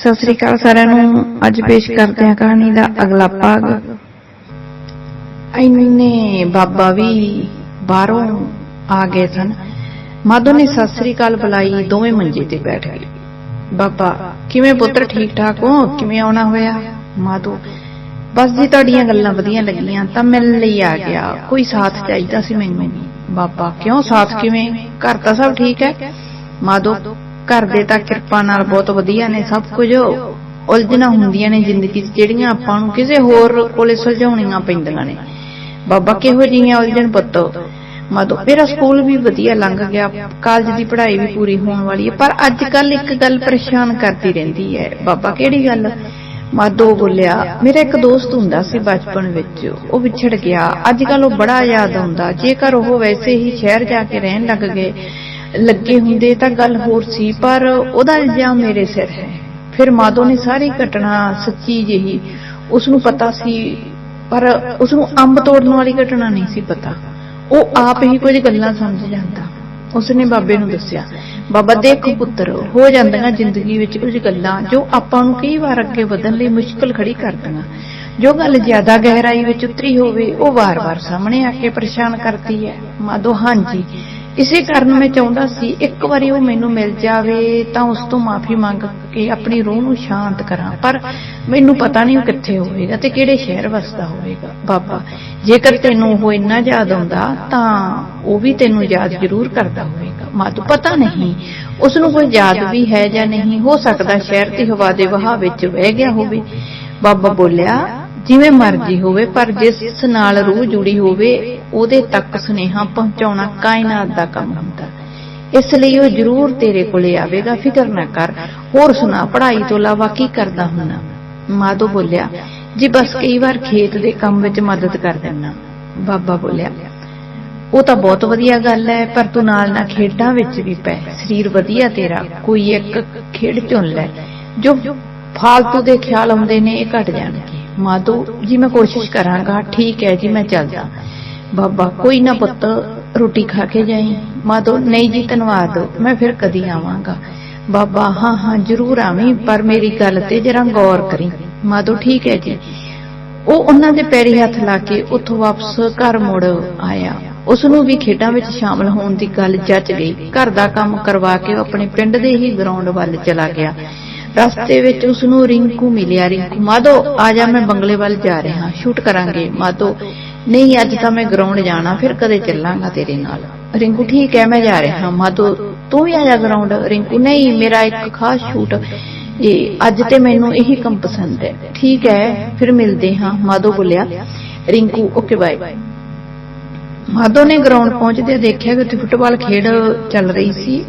ਸਤਿ ਸ੍ਰੀ ਅਕਾਲ ਸਾਰਿਆਂ ਨੂੰ। ਅੱਜ ਪੇਸ਼ ਕਰਦੇ ਹਾਂ ਕਹਾਣੀ ਦਾ ਅਗਲਾ ਭਾਗ। ਇੰਨੇ ਬਾਬਾ ਵੀ ਬਾਹਰੋਂ ਆ ਗਏ ਸਨ। ਮਾਧੋ ਨੇ ਸਤਿ ਸ੍ਰੀ ਅਕਾਲ ਬੁਲਾਈ, ਦੋਵੇਂ ਮੰਜੇ ਤੇ ਬੈਠ ਗਏ। ਬਾਬਾ, ਕਿਵੇਂ ਪੁੱਤਰ ਠੀਕ ਠਾਕ ਹੋ? ਕਿਵੇਂ ਆਉਣਾ ਹੋਇਆ? ਮਾਧੋ, ਬਸ ਜੀ, ਤੁਹਾਡੀਆਂ ਗੱਲਾਂ ਵਧੀਆ ਲੱਗੀਆਂ, ਤਾਂ ਮਿਲਣ ਲਈ ਆ ਗਿਆ। ਕੋਈ ਸਾਥ ਚਾਹੀਦਾ ਸੀ ਮੈਨੂੰ। ਬਾਬਾ, ਕਿਉਂ ਸਾਥ ਕਿਵੇਂ? ਘਰ ਤਾਂ ਸਭ ਠੀਕ ਹੈ? ਮਾਧੋ ਘਰ ਦੇ ਤਾਂ ਕਿਰਪਾ ਨਾਲ ਬਹੁਤ ਵਧੀਆ ਨੇ, ਸਭ ਕੁਝ ਉਲਝਣਾਂ ਹੁੰਦੀਆਂ ਨੇ ਜ਼ਿੰਦਗੀ 'ਚ, ਜਿਹੜੀਆਂ ਆਪਾਂ ਨੂੰ ਕਿਸੇ ਹੋਰ ਕੋਲੇ ਸੁਲਝਾਉਣੀਆਂ ਪੈਂਦੀਆਂ ਨੇ। ਬਾਬਾ ਕਿਹੋ ਜਿਹੀਆਂ ਉਲਝਣ ਪੁੱਤ? ਮਾਧੋ ਮੇਰਾ ਸਕੂਲ ਵੀ ਵਧੀਆ ਲੰਘ ਗਿਆ ਕਾਲਜ ਦੀ ਪੜ੍ਹਾਈ ਵੀ ਪੂਰੀ ਹੋਣ ਵਾਲੀ ਹੈ, ਪਰ ਅੱਜ ਕੱਲ ਇੱਕ ਗੱਲ ਪਰੇਸ਼ਾਨ ਕਰਦੀ ਰਹਿੰਦੀ ਹੈ। ਬਾਬਾ ਕਿਹੜੀ ਗੱਲ? ਮਾਧੋ ਬੋਲਿਆ, ਮੇਰਾ ਇੱਕ ਦੋਸਤ ਹੁੰਦਾ ਸੀ ਬਚਪਨ ਵਿੱਚ, ਉਹ ਵਿਛੜ ਗਿਆ। ਅੱਜ ਕੱਲ ਉਹ ਬੜਾ ਯਾਦ ਆਉਂਦਾ, ਜੇਕਰ ਉਹ ਵੈਸੇ ਹੀ ਸ਼ਹਿਰ ਜਾ ਕੇ ਰਹਿਣ ਲੱਗ ਗਏ ਲੱਗੇ ਹੁੰਦੇ ਤਾਂ ਗੱਲ ਹੋਰ ਸੀ, ਪਰ ਉਹਦਾ ਇਲਜ਼ਾਮ ਮੇਰੇ ਸਿਰ ਹੈ। ਫਿਰ ਮਾਧੋ ਨੇ ਸਾਰੀ ਘਟਨਾ ਸੱਚੀ ਜਿਹੀ ਉਸ ਨੂੰ ਪਤਾ ਸੀ, ਪਰ ਉਸ ਨੂੰ ਅੰਬ ਤੋੜਨ ਵਾਲੀ ਘਟਨਾ ਨਹੀਂ ਸੀ ਪਤਾ। ਉਹ ਆਪ ਹੀ ਕੁਝ ਗੱਲਾਂ ਸਮਝ ਜਾਂਦਾ। ਉਸਨੇ ਬਾਬੇ ਨੂੰ ਦੱਸਿਆ, ਬਾਬਾ ਦੇਖ ਪੁੱਤਰ, ਹੋ ਜਾਂਦੀਆਂ ਜ਼ਿੰਦਗੀ ਵਿੱਚ ਕੁਝ ਗੱਲਾਂ ਜੋ ਆਪਾਂ ਨੂੰ ਕਈ ਵਾਰ ਅੱਗੇ ਵਧਣ ਲਈ ਮੁਸ਼ਕਲ ਖੜੀ ਕਰਦੀਆਂ ਜੋ ਗੱਲ ਜ਼ਿਆਦਾ ਗਹਿਰਾਈ ਵਿੱਚ ਉਤਰੀ ਹੋਵੇ, ਉਹ ਵਾਰ-ਵਾਰ ਸਾਹਮਣੇ ਆ ਕੇ ਪਰੇਸ਼ਾਨ ਕਰਦੀ ਹੈ। ਮਾਧੋ, ਹਾਂਜੀ ਇਸੇ ਕਾਰਨ ਮੈਂ ਚਾਹੁੰਦਾ ਸੀ, ਇੱਕ ਵਾਰੀ ਉਹ ਮੈਨੂੰ ਮਿਲ ਜਾਵੇ, ਤਾਂ ਉਸ ਤੋਂ ਮਾਫੀ ਮੰਗ ਕੇ ਆਪਣੀ ਰੂਹ ਨੂੰ ਸ਼ਾਂਤ ਕਰਾਂ। ਪਰ ਮੈਨੂੰ ਪਤਾ ਨਹੀਂ ਉਹ ਕਿੱਥੇ ਹੋਵੇਗਾ ਤੇ ਕਿਹੜੇ ਸ਼ਹਿਰ ਵਸਦਾ ਹੋਵੇਗਾ। ਬਾਬਾ, ਜੇਕਰ ਤੈਨੂੰ ਉਹ ਇੰਨਾ ਯਾਦ ਆਉਂਦਾ, ਤਾਂ ਉਹ ਵੀ ਤੈਨੂੰ ਯਾਦ ਜ਼ਰੂਰ ਕਰਦਾ ਹੋਵੇਗਾ। ਮਾਤੂ ਪਤਾ ਨਹੀਂ, ਉਸ ਨੂੰ ਕੋਈ ਯਾਦ ਵੀ ਹੈ ਜਾਂ ਨਹੀਂ? ਹੋ ਸਕਦਾ ਸ਼ਹਿਰ ਦੀ ਹਵਾ ਦੇ ਵਹਾਅ ਵਿੱਚ ਵਹਿ ਗਿਆ ਹੋਵੇ। ਬਾਬਾ ਬੋਲਿਆ ਜਿਵੇਂ ਮਰਜ਼ੀ ਹੋਵੇ, ਪਰ ਜਿਸ ਨਾਲ ਰੂਹ ਜੁੜੀ ਹੋਵੇ, ਉਹਦੇ ਤੱਕ ਸੁਨੇਹਾ ਪਹੁੰਚਾਉਣਾ ਕਾਇਨਾਤ ਦਾ ਕੰਮ ਹੁੰਦਾ। ਇਸ ਲਈ ਉਹ ਜ਼ਰੂਰ ਤੇਰੇ ਕੋਲੇ ਆਵੇਗਾ, ਫਿਕਰ ਨਾ ਕਰ। ਹੋਰ ਸੁਣਾ, ਪੜ੍ਹਾਈ ਤੋਂ ਇਲਾਵਾ ਕੀ ਕਰਦਾ ਹੁੰਨਾ ਮਾਧੋ ਬੋਲਿਆ, ਜੀ ਬਸ ਕਈ ਵਾਰ ਖੇਤ ਦੇ ਕੰਮ ਵਿੱਚ ਮਦਦ ਕਰ ਦਿੰਨਾ ਬਾਬਾ ਬੋਲਿਆ, ਉਹ ਤਾਂ ਬਹੁਤ ਵਧੀਆ ਗੱਲ ਹੈ, ਪਰ ਤੂੰ ਨਾਲ ਨਾਲ ਖੇਡਾਂ ਵਿੱਚ ਵੀ ਪੈ। ਸਰੀਰ ਵਧੀਆ ਤੇਰਾ, ਕੋਈ ਇੱਕ ਖੇਡ ਚੁਣ ਲੈ। ਜੋ ਫਾਲਤੂ ਦੇ ਖਿਆਲ ਆਉਂਦੇ ਨੇ, ਇਹ ਘਟ ਜਾਣਗੇ। ਮਾਧੋ ਜੀ, ਮੈਂ ਕੋਸ਼ਿਸ਼ ਕਰਾਂਗਾ। ਠੀਕ ਹੈ ਜੀ, ਮੈਂ ਚੱਲਦਾ। ਬਾਬਾ, ਕੋਈ ਨਾ ਪੁੱਤ, ਰੋਟੀ ਖਾ ਕੇ ਜਾਈ। ਮਾਧੋ, ਨਹੀਂ ਜੀ ਧੰਨਵਾਦ ਮੈਂ ਫਿਰ ਕਦੀ ਆਵਾਂਗਾ। ਬਾਬਾ, ਹਾਂ ਹਾਂ, ਜ਼ਰੂਰ ਆਵੀਂ, ਪਰ ਮੇਰੀ ਗੱਲ ਤੇ ਜਰਾ ਗੌਰ ਕਰੀ। ਮਾਧੋ, ਠੀਕ ਹੈ ਜੀ। ਉਹ ਉਹਨਾਂ ਦੇ ਪੈਰੀ ਹੱਥ ਲਾ ਕੇ ਉੱਥੋਂ ਵਾਪਸ ਘਰ ਮੁੜ ਆਇਆ। ਉਸ ਨੂੰ ਵੀ ਖੇਡਾਂ ਵਿੱਚ ਸ਼ਾਮਲ ਹੋਣ ਦੀ ਗੱਲ ਜੱਜ ਗਈ। ਘਰ ਦਾ ਕੰਮ ਕਰਵਾ ਕੇ ਉਹ ਆਪਣੇ ਪਿੰਡ ਦੇ ਹੀ ਗਰਾਊਂਡ ਵੱਲ ਚਲਾ ਗਿਆ। ਰਸਤੇ ਵਿੱਚ ਉਸ ਨੂੰ ਰਿੰਕੂ ਮਿਲਿਆ। ਰਿੰਕੂ, ਮਾਧੋ, ਆ ਜਾ, ਮੈਂ ਬੰਗਲੇ ਵੱਲ ਜਾ ਰਿਹਾ ਸ਼ੂਟ ਕਰਾਂਗੇ। ਮਾਧੋ, ਨਹੀਂ, ਅੱਜ ਤਾਂ ਮੈਂ ਗਰਾਊਂਡ ਜਾਣਾ, ਫਿਰ ਕਦੇ ਚੱਲਾਂਗਾ ਤੇਰੇ ਨਾਲ। ਰਿੰਕੂ, ਠੀਕ ਹੈ, ਮੈਂ ਜਾ ਰਿਹਾ ਮਾਧੋ, ਤੂੰ ਵੀ ਆ ਜਾ ਗਰਾਊਂਡ ਰਿੰਕੂ, ਨਹੀਂ, ਮੇਰਾ ਇੱਕ ਖਾਸ ਸ਼ੂਟ। ਇਹ ਅੱਜ ਤੇ ਮੈਨੂੰ ਇਹੀ ਕੰਮ ਪਸੰਦ ਹੈ। ਠੀਕ ਹੈ, ਫਿਰ ਮਿਲਦੇ ਹਾਂ। ਮਾਧੋ ਬੋਲਿਆ। Rinku, okay, bye. ਮਾਧੋ ਨੇ ਗਰਾਊਂਡ ਪਹੁੰਚਦੇ ਦੇਖਿਆ ਕਿ ਉੱਥੇ ਫੁੱਟਬਾਲ ਖੇਡ ਚੱਲ ਰਹੀ ਸੀ।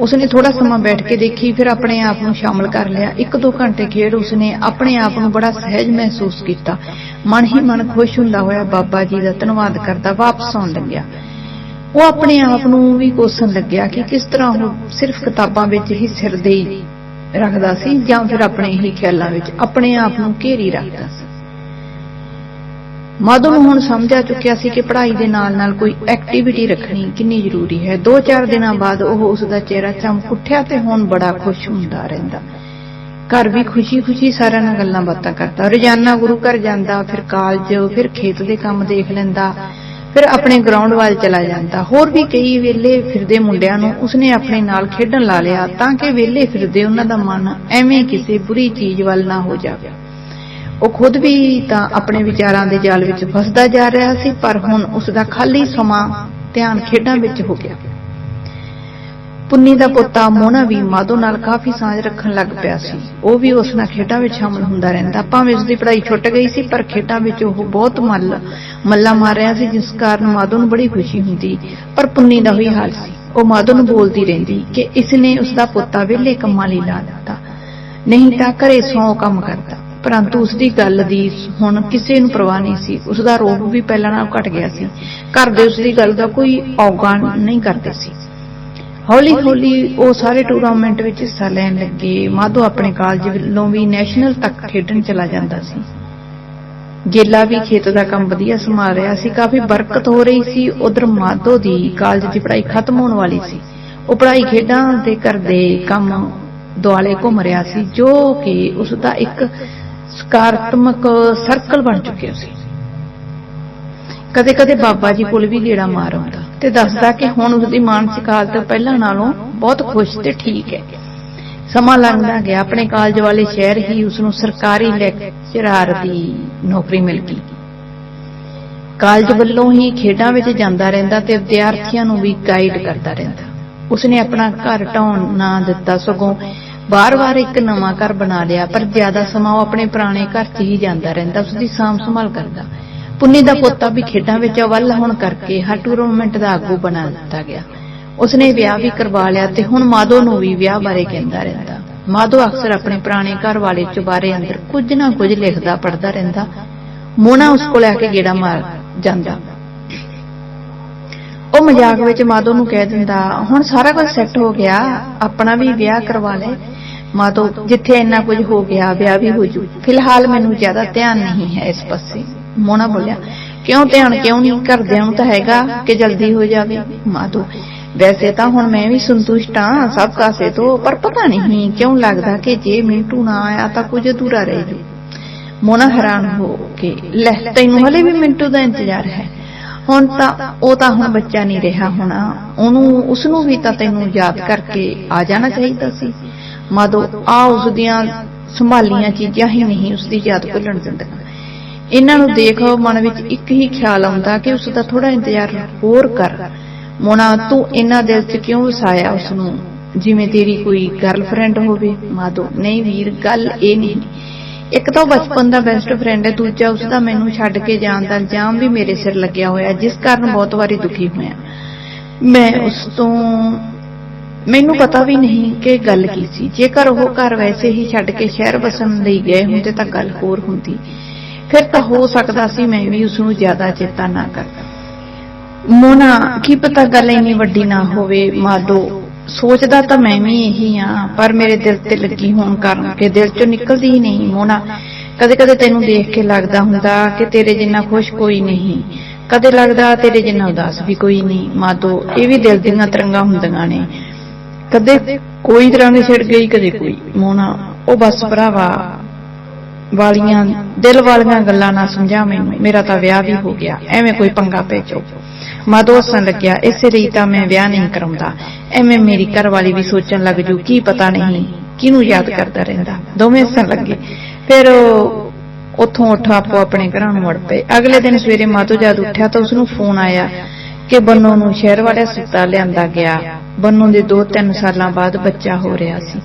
ਉਸਨੇ ਥੋੜਾ ਸਮਾਂ ਬੈਠ ਕੇ ਦੇਖੀ, ਫਿਰ ਆਪਣੇ ਆਪ ਨੂੰ ਸ਼ਾਮਲ ਕਰ ਲਿਆ। ਇੱਕ ਦੋ ਘੰਟੇ ਖੇਡ ਉਸਨੇ ਆਪਣੇ ਆਪ ਨੂੰ ਬੜਾ ਸਹਿਜ ਮਹਿਸੂਸ ਕੀਤਾ। ਮਨ ਹੀ ਮਨ ਖੁਸ਼ ਹੁੰਦਾ ਹੋਇਆ ਬਾਬਾ ਜੀ ਦਾ ਧੰਨਵਾਦ ਕਰਦਾ ਵਾਪਸ ਆਉਣ ਲੱਗਿਆ। ਉਹ ਆਪਣੇ ਆਪ ਨੂੰ ਵੀ ਕੋਸਣ ਲੱਗਿਆ ਕਿ ਕਿਸ ਤਰ੍ਹਾਂ ਉਹ ਸਿਰਫ ਕਿਤਾਬਾਂ ਵਿੱਚ ਹੀ ਸਿਰ ਦੇ ਰੱਖਦਾ ਸੀ ਜਾਂ ਫਿਰ ਆਪਣੇ ਹੀ ਖਿਆਲਾਂ ਵਿੱਚ ਆਪਣੇ ਆਪ ਨੂੰ ਘੇਰੀ ਰੱਖਦਾ ਸੀ। ਮਾਧੋ ਨੂੰ ਹੁਣ ਸਮਝ ਆ ਚੁੱਕਿਆ ਸੀ ਕਿ ਪੜ੍ਹਾਈ ਦੇ ਨਾਲ ਨਾਲ ਕੋਈ ਐਕਟੀਵਿਟੀ ਰੱਖਣੀ ਕਿੰਨੀ ਜ਼ਰੂਰੀ ਹੈ। 2-4 ਦਿਨਾਂ ਬਾਅਦ ਉਹ ਉਸ ਦਾ ਚਿਹਰਾ ਚਮਕ ਉੱਠਿਆ ਤੇ ਹੁਣ ਬੜਾ ਖੁਸ਼ ਹੁੰਦਾ ਰਹਿੰਦਾ। ਘਰ ਵੀ ਖੁਸ਼ੀ-ਖੁਸ਼ੀ ਸਾਰਿਆਂ ਨਾਲ ਗੱਲਾਂ ਬਾਤਾਂ ਕਰਦਾ। ਰੋਜ਼ਾਨਾ ਗੁਰੂ ਘਰ ਜਾਂਦਾ, ਫਿਰ ਕਾਲਜ, ਫਿਰ ਖੇਤ ਦੇ ਕੰਮ ਦੇਖ ਲੈਂਦਾ, ਫਿਰ ਆਪਣੇ ਗਰਾਊਂਡ ਵੱਲ ਚਲਾ ਜਾਂਦਾ। ਹੋਰ ਵੀ ਕਈ ਵੇਲੇ ਫਿਰਦੇ ਮੁੰਡਿਆਂ ਨੂੰ ਉਸਨੇ ਆਪਣੇ ਨਾਲ ਖੇਡਣ ਲਾ ਲਿਆ ਤਾਂ ਕਿ ਵੇਲੇ ਫਿਰਦੇ ਉਹਨਾਂ ਦਾ ਮਨ ਐਵੇਂ ਕਿਸੇ ਬੁਰੀ ਚੀਜ਼ ਵੱਲ ਨਾ ਹੋ ਜਾਵੇ। ਉਹ ਖੁਦ ਵੀ ਤਾਂ ਆਪਣੇ ਵਿਚਾਰਾਂ ਦੇ ਜਾਲ ਵਿੱਚ ਫਸਦਾ ਜਾ ਰਿਹਾ ਸੀ, ਪਰ ਹੁਣ ਉਸ ਦਾ ਖਾਲੀ ਸਮਾਂ ਧਿਆਨ ਖੇਡਾਂ ਵਿੱਚ ਹੋ ਗਿਆ। ਪੁੰਨੀ ਦਾ ਪੁੱਤਾ ਮੋਨਾ ਵੀ ਮਾਧੋ ਨਾਲ ਕਾਫੀ ਸਾਂਝ ਰੱਖਣ ਲੱਗ ਪਿਆ ਸੀ। ਉਹ ਵੀ ਉਸ ਨਾਲ ਖੇਡਾਂ ਵਿੱਚ ਸ਼ਾਮਲ ਹੁੰਦਾ ਰਹਿੰਦਾ। ਭਾਵੇਂ ਉਸ ਦੀ ਪੜ੍ਹਾਈ ਛੁੱਟ ਗਈ ਸੀ, ਪਰ ਖੇਡਾਂ ਵਿੱਚ ਉਹ ਬਹੁਤ ਮੱਲ, ਮੱਲਾ ਮਾਰ ਰਿਹਾ ਸੀ, ਜਿਸ ਕਾਰਨ ਮਾਧੋ ਨੂੰ ਬੜੀ ਖੁਸ਼ੀ ਹੁੰਦੀ। ਪਰ ਪੁੰਨੀ ਦਾ ਵੀ ਹਾਲ ਸੀ। ਉਹ ਮਾਧੋ ਨੂੰ ਬੋਲਦੀ ਰਹਿੰਦੀ ਕਿ ਇਸ ਨੇ ਉਸ ਦਾ ਪੁੱਤਾ ਵਿਹਲੇ ਕੰਮਾਂ ਲਈ ਲਾ ਦਿੱਤਾ। ਨਹੀਂ ਤਾਂ ਘਰੇ ਸੌ ਕੰਮ ਕਰਦਾ। ਪਰੰਤੂ ਉਸ ਦੀ ਗੱਲ ਦੀ ਹੁਣ ਕਿਸੇ ਨੂੰ ਪਰਵਾਹ ਨਹੀਂ ਸੀ। ਉਸ ਦਾ ਰੋਗ ਵੀ ਪਹਿਲਾਂ ਨਾਲੋਂ ਘਟ ਗਿਆ ਸੀ। ਘਰ ਦੇ ਉਸ ਦੀ ਗੱਲ ਦਾ ਕੋਈ ਔਗਾਂ ਨਹੀਂ ਕਰਦੇ ਸੀ। ਹੌਲੀ ਹੌਲੀ ਉਹ ਸਾਰੇ ਟੂਰਨਾਮੈਂਟ ਵਿੱਚ ਹਿੱਸਾ ਲੈਣ ਲੱਗੇ। ਮਾਧੋ ਆਪਣੇ ਕਾਲਜ ਵੱਲੋਂ ਵੀ ਨੈਸ਼ਨਲ ਤੱਕ ਖੇਡਣ ਚਲਾ ਜਾਂਦਾ ਸੀ। ਗੇਲਾ ਵੀ ਖੇਤ ਦਾ ਕੰਮ ਵਧੀਆ ਸੰਭਾਲ ਰਿਹਾ ਸੀ। ਕਾਫੀ ਬਰਕਤ ਹੋ ਰਹੀ ਸੀ। ਉਧਰ ਮਾਧੋ ਦੀ ਕਾਲਜ ਦੀ ਪੜ੍ਹਾਈ ਖਤਮ ਹੋਣ ਵਾਲੀ ਸੀ। ਉਹ ਪੜ੍ਹਾਈ ਖੇਡਾਂ ਦੇ ਕਰਦੇ ਕੰਮ ਦੁਆਲੇ ਘੁੰਮ ਰਿਹਾ ਸੀ, ਜੋ ਕਿ ਉਸ ਦਾ ਇੱਕ ਸਕਾਰਾਤਮਕ ਸਰਕਲ ਬਣ ਚੁੱਕਿਆ ਸੀ। ਕਦੇ-ਕਦੇ ਬਾਬਾ ਜੀ ਕੋਲ ਵੀ ਗੇੜਾ ਮਾਰ ਆਉਂਦਾ ਤੇ ਦੱਸਦਾ ਕਿ ਹੁਣ ਉਸ ਦੀ ਮਾਨਸਿਕ ਹਾਲਤ ਪਹਿਲਾਂ ਨਾਲੋਂ ਬਹੁਤ ਖੁਸ਼ ਤੇ ਠੀਕ ਹੈ। ਸਮਾਂ ਲੰਘਦਾ ਗਿਆ। ਆਪਣੇ ਕਾਲਜ ਵਾਲੇ ਸ਼ਹਿਰ ਹੀ ਉਸ ਨੂੰ ਸਰਕਾਰੀ ਲੈਕਚਰਰ ਦੀ ਨੌਕਰੀ ਮਿਲ ਗਈ। ਕਾਲਜ ਵੱਲੋਂ ਹੀ ਖੇਡਾਂ ਵਿੱਚ ਜਾਂਦਾ ਰਹਿੰਦਾ ਤੇ ਵਿਦਿਆਰਥੀਆਂ ਨੂੰ ਵੀ ਗਾਈਡ ਕਰਦਾ ਰਹਿੰਦਾ। ਉਸਨੇ ਆਪਣਾ ਘਰ ਢਾਉਣ ਨਾ ਦਿੱਤਾ ਸਗੋਂ ਬਾਰ ਵਾਰ ਇੱਕ ਨਵਾਂ ਘਰ ਬਣਾ ਲਿਆ, ਪਰ ਜ਼ਿਆਦਾ ਸਮਾਂ ਉਹ ਆਪਣੇ ਪੁਰਾਣੇ ਘਰ 'ਚ ਹੀ ਜਾਂਦਾ ਰਹਿੰਦਾ ਉਸ ਦੀ ਸਾਂਭ ਸੰਭਾਲ ਕਰਦਾ। ਪੁੰਨੀ ਦਾ ਪੋਤਾ ਵੀ ਖੇਡਾਂ ਵਿੱਚ ਅਵੱਲ ਹੋਣ ਕਰਕੇ ਹਰ ਟੂਰਨਾਮੈਂਟ ਦਾ ਆਗੂ ਬਣਾ ਦਿੱਤਾ ਗਿਆ। ਉਸਨੇ ਵਿਆਹ ਵੀ ਕਰਵਾ ਲਿਆ ਤੇ ਹੁਣ ਮਾਧੋ ਨੂੰ ਵੀ ਵਿਆਹ ਬਾਰੇ ਕਹਿੰਦਾ ਰਹਿੰਦਾ। ਮਾਧੋ ਅਕਸਰ ਆਪਣੇ ਪੁਰਾਣੇ ਘਰ ਵਾਲੇ ਚੁਬਾਰੇ ਅੰਦਰ ਕੁਝ ਨਾ ਕੁਝ ਲਿਖਦਾ ਪੜਦਾ ਰਹਿੰਦਾ। ਮੋਨਾ ਉਸ ਕੋਲ ਆ ਕੇ ਗੇੜਾ ਮਾਰ ਜਾਂਦਾ। ਉਹ ਮਜ਼ਾਕ ਵਿੱਚ ਮਾਧੋ ਨੂੰ ਕਹਿ ਦਿੰਦਾ, ਹੁਣ ਸਾਰਾ ਕੁਝ ਸੈੱਟ ਹੋ ਗਿਆ, ਆਪਣਾ ਵੀ ਵਿਆਹ ਕਰਵਾ ਲੈ। ਮਾਤੋ, ਜਿੱਥੇ ਇੰਨਾ ਕੁਝ ਹੋ ਗਿਆ, ਵਿਆਹ ਵੀ ਹੋ ਜੂ। ਫਿਲਹਾਲ ਮੈਨੂੰ ਜ਼ਿਆਦਾ ਧਿਆਨ ਨਹੀਂ ਹੈ ਇਸ ਪਾਸੇ। ਮੋਨਾ ਬੋਲਿਆ, ਕਿਉਂ ਧਿਆਨ ਕਿਉਂ ਨਹੀਂ? ਘਰਦਿਆਂ ਨੂੰ ਤਾਂ ਹੈਗਾ ਕਿ ਜਲਦੀ ਹੋ ਜਾਵੇ। ਮਾਧੋ ਵੈਸੇ ਤਾਂ ਹੁਣ ਮੈਂ ਵੀ ਸੰਤੁਸ਼ਟ ਹਾਂ, ਸਭ ਕਾਸੇ ਤੋਂ, ਪਰ ਪਤਾ ਨਹੀਂ, ਕਿਉਂ ਲੱਗਦਾ ਕਿ ਜੇ ਮਿੰਟੂ ਨਾ ਆਇਆ ਤਾਂ ਕੁਝ ਅਧੂਰਾ ਰਹਿ ਜੂ? ਮੋਨਾ ਹੈਰਾਨ ਹੋ ਕੇ, ਲੈ, ਤੈਨੂੰ ਹਲੇ ਵੀ ਮਿੰਟੂ ਦਾ ਇੰਤਜ਼ਾਰ ਹੈ। ਹੁਣ ਤਾਂ ਉਹ ਤਾਂ ਹੁਣ ਬੱਚਾ ਨਹੀਂ ਰਿਹਾ ਹੋਣਾ। ਉਹਨੂੰ ਉਸ ਨੂੰ ਵੀ ਤਾਂ ਤੈਨੂੰ ਯਾਦ ਕਰਕੇ ਆ ਜਾਣਾ ਚਾਹੀਦਾ ਸੀ। ਮਾਦੋ ਆ ਉਸ ਦੀਆਂ ਸੰਭਾਲੀਆਂ ਚੀਜ਼ਾਂ ਹੀ ਨਹੀਂ ਉਸ ਦੀ ਯਾਦ ਭੁੱਲਣ ਦਿੰਦੀਆਂ ਇਹਨਾਂ ਨੂੰ ਦੇਖ ਮਨ ਵਿੱਚ ਇੱਕ ਹੀ ਖਿਆਲ ਆਉਂਦਾ ਕਿ ਉਸ ਦਾ ਥੋੜਾ ਇੰਤਜ਼ਾਰ ਹੋਰ ਕਰ। ਮੋਨਾ, ਤੂੰ ਇਹਨਾਂ ਦਿਲ 'ਚ ਕਿਉਂ ਵਸਾਇਆ ਉਸ ਨੂੰ? ਜਿਵੇਂ ਤੇਰੀ ਕੋਈ ਗਰਲਫ੍ਰੈਂਡ ਹੋਵੇ। ਮਾਦੋ ਨਹੀਂ ਵੀਰ, ਗੱਲ ਇਹ ਨਹੀਂ। ਇੱਕ ਤਾਂ ਉਹ ਬਚਪਨ ਦਾ ਬੈਸਟ ਫਰੈਂਡ ਹੈ, ਦੂਜਾ ਉਸ ਦਾ ਮੈਨੂੰ ਛੱਡ ਕੇ ਜਾਣ ਦਾ ਇਲਜ਼ਾਮ ਵੀ ਮੇਰੇ ਸਿਰ ਲੱਗਿਆ ਹੋਇਆ, ਜਿਸ ਕਾਰਨ ਬਹੁਤ ਵਾਰੀ ਦੁਖੀ ਹੋਇਆ। ਮੈਂ ਉਸ ਤੋਂ ਮੈਨੂੰ ਪਤਾ ਵੀ ਨਹੀਂ ਕਿ ਗੱਲ ਕੀ ਸੀ। ਜੇਕਰ ਉਹ ਘਰ ਵੈਸੇ ਹੀ ਛੱਡ ਕੇ ਸ਼ਹਿਰ ਵਸਣ ਲਈ ਗਏ ਹੁੰਦੇ ਤਾਂ ਗੱਲ ਹੋਰ ਹੁੰਦੀ। ਫਿਰ ਤਾਂ ਹੋ ਸਕਦਾ ਸੀ ਮੈਂ ਵੀ ਉਸ ਨੂੰ ਜ਼ਿਆਦਾ ਚੇਤਾ ਨਾ ਕਰਦਾ। ਮੋਨਾ, ਕੀ ਪਤਾ ਗੱਲ ਇੰਨੀ ਵੱਡੀ ਨਾ ਹੋਵੇ? ਮਾਦੋ ਸੋਚਦਾ ਤਾਂ ਮੈਂ ਵੀ ਇਹੀ ਆ ਪਰ ਮੇਰੇ ਦਿਲ ਤੇ ਲੱਗੀ ਹੋਣ ਕਾਰਨ ਕਿ ਦਿਲ ਚੋਂ ਨਿਕਲਦੀ ਹੀ ਨਹੀਂ। ਮੋਨਾ ਕਦੇ ਕਦੇ ਤੈਨੂੰ ਦੇਖ ਕੇ ਲੱਗਦਾ ਹੁੰਦਾ ਕਿ ਤੇਰੇ ਜਿੰਨਾ ਖੁਸ਼ ਕੋਈ ਨਹੀਂ। ਕਦੇ ਲੱਗਦਾ ਤੇਰੇ ਜਿੰਨਾ ਉਦਾਸ ਵੀ ਕੋਈ ਨਹੀਂ। ਮਾਦੋ ਇਹ ਵੀ ਦਿਲ ਦੀਆਂ ਤਰੰਗਾਂ ਹੁੰਦੀਆਂ ਨੇ। ਕਦੇ ਕੋਈ ਤਰ੍ਹਾਂ ਦੀ ਛਿੜ ਗਈ, ਕਦੇ ਕੋਈ ਮੋਨਾ ਉਹ ਬਸ ਭਰਾਵਾ, ਵਾਲੀਆਂ, ਦਿਲ ਵਾਲੀਆਂ ਗੱਲਾਂ ਨਾ ਸਮਝਾ ਮੈਨੂੰ। ਮੇਰਾ ਤਾਂ ਵਿਆਹ ਵੀ ਹੋ ਗਿਆ। ਐਵੇਂ ਕੋਈ ਪੰਗਾ ਪੈ ਜਾਓ ਮਾਦੋ ਹੱਸਣ ਲੱਗਿਆ। ਇਸੇ ਲਈ ਤਾਂ ਮੈਂ ਵਿਆਹ ਨਹੀਂ ਕਰਾਉਂਦਾ। ਐਵੇਂ ਮੇਰੀ ਘਰ ਵਾਲੀ ਵੀ ਸੋਚਣ ਲੱਗ ਜੂ, ਕੀ ਪਤਾ ਨਹੀਂ ਕਿਹਨੂੰ ਯਾਦ ਕਰਦਾ ਰਹਿੰਦਾ। ਦੋਵੇਂ ਹੱਸਣ ਲੱਗੇ। ਫਿਰ ਉਹ ਉੱਥੋਂ ਉੱਠ ਆਪੋ ਆਪਣੇ ਘਰਾਂ ਨੂੰ ਮੁੜ ਪਏ। ਅਗਲੇ ਦਿਨ ਸਵੇਰੇ ਮਾਤੋ ਜਦ ਉੱਠਿਆ ਤਾਂ ਉਸ ਨੂੰ ਫੋਨ ਆਇਆ। ਕਿ ਬੰਨੋ ਨੂੰ ਸ਼ਹਿਰ ਵਾਲੇ ਹਸਪਤਾਲ ਲਿਆਂਦਾ ਗਿਆ। ਬੰਨੋ ਦੇ 2-3 ਸਾਲਾਂ ਬਾਅਦ ਬੱਚਾ ਹੋ ਰਿਹਾ ਸੀ।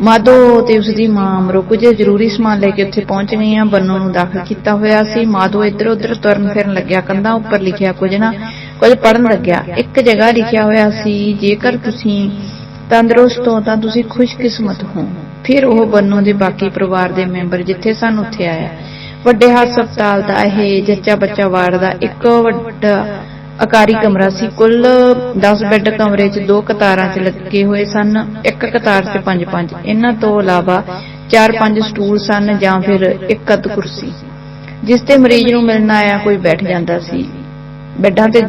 ਮਾਦੋ ਤੇ ਉਸ ਦੀ ਮਾਂ ਅਮਰੋ ਕੁਝ ਜ਼ਰੂਰੀ ਸਮਾਨ ਲੈ ਕੇ ਉੱਥੇ ਪਹੁੰਚ ਗਈਆਂ। ਬੰਨੋ ਨੂੰ ਦਾਖਲ ਕੀਤਾ ਹੋਇਆ ਸੀ। ਮਾਦੋ ਇੱਧਰ ਉੱਧਰ ਤੁਰਨ ਫਿਰਨ ਲੱਗਿਆ। ਕੰਧਾਂ ਉੱਪਰ ਲਿਖਿਆ ਕੁਝ ਨਾ ਕੁਝ ਪੜਨ ਲੱਗਿਆ। ਇੱਕ ਜਗ੍ਹਾ ਲਿਖਿਆ ਹੋਇਆ ਸੀ, ਜੇਕਰ ਤੁਸੀਂ ਤੰਦਰੁਸਤ ਹੋ ਤਾਂ ਤੁਸੀਂ ਖੁਸ਼ਕਿਸਮਤ ਹੋ। ਫਿਰ ਉਹ ਬੰਨੋ ਦੇ ਬਾਕੀ ਪਰਿਵਾਰ ਦੇ ਮੈਂਬਰ ਜਿੱਥੇ ਸਨ ਉੱਥੇ ਆਇਆ। ਵੱਡੇ ਹਸਪਤਾਲ ਦਾ ਇਹ ਜੱਚਾ ਬੱਚਾ ਵਾਰਡ ਦਾ ਇੱਕ ਵੱਡਾ ਅਕਾਰੀ ਕਮਰਾ ਸੀ। ਕੁੱਲ 10 ਬੈੱਡ ਕਮਰੇ 'ਚ ਦੋ ਕਤਾਰਾਂ 'ਚ ਲੱਗੇ ਹੋਏ ਸਨ, ਇੱਕ ਕਤਾਰ 'ਚ ਪੰਜ ਪੰਜ। ਇਹਨਾਂ ਤੋਂ ਇਲਾਵਾ ਚਾਰ ਪੰਜ ਸਟੂਲ ਸਨ ਜਾਂ ਫਿਰ ਇੱਕ ਅੱਧ ਕੁਰਸੀ। ਜਿਸ ਤੇ ਮਰੀਜ਼ ਨੂੰ ਮਿਲਣ ਆਇਆ ਕੋਈ ਬੈਠ ਜਾਂਦਾ ਸੀ। ਬੈੱਡਾਂ ਤੇ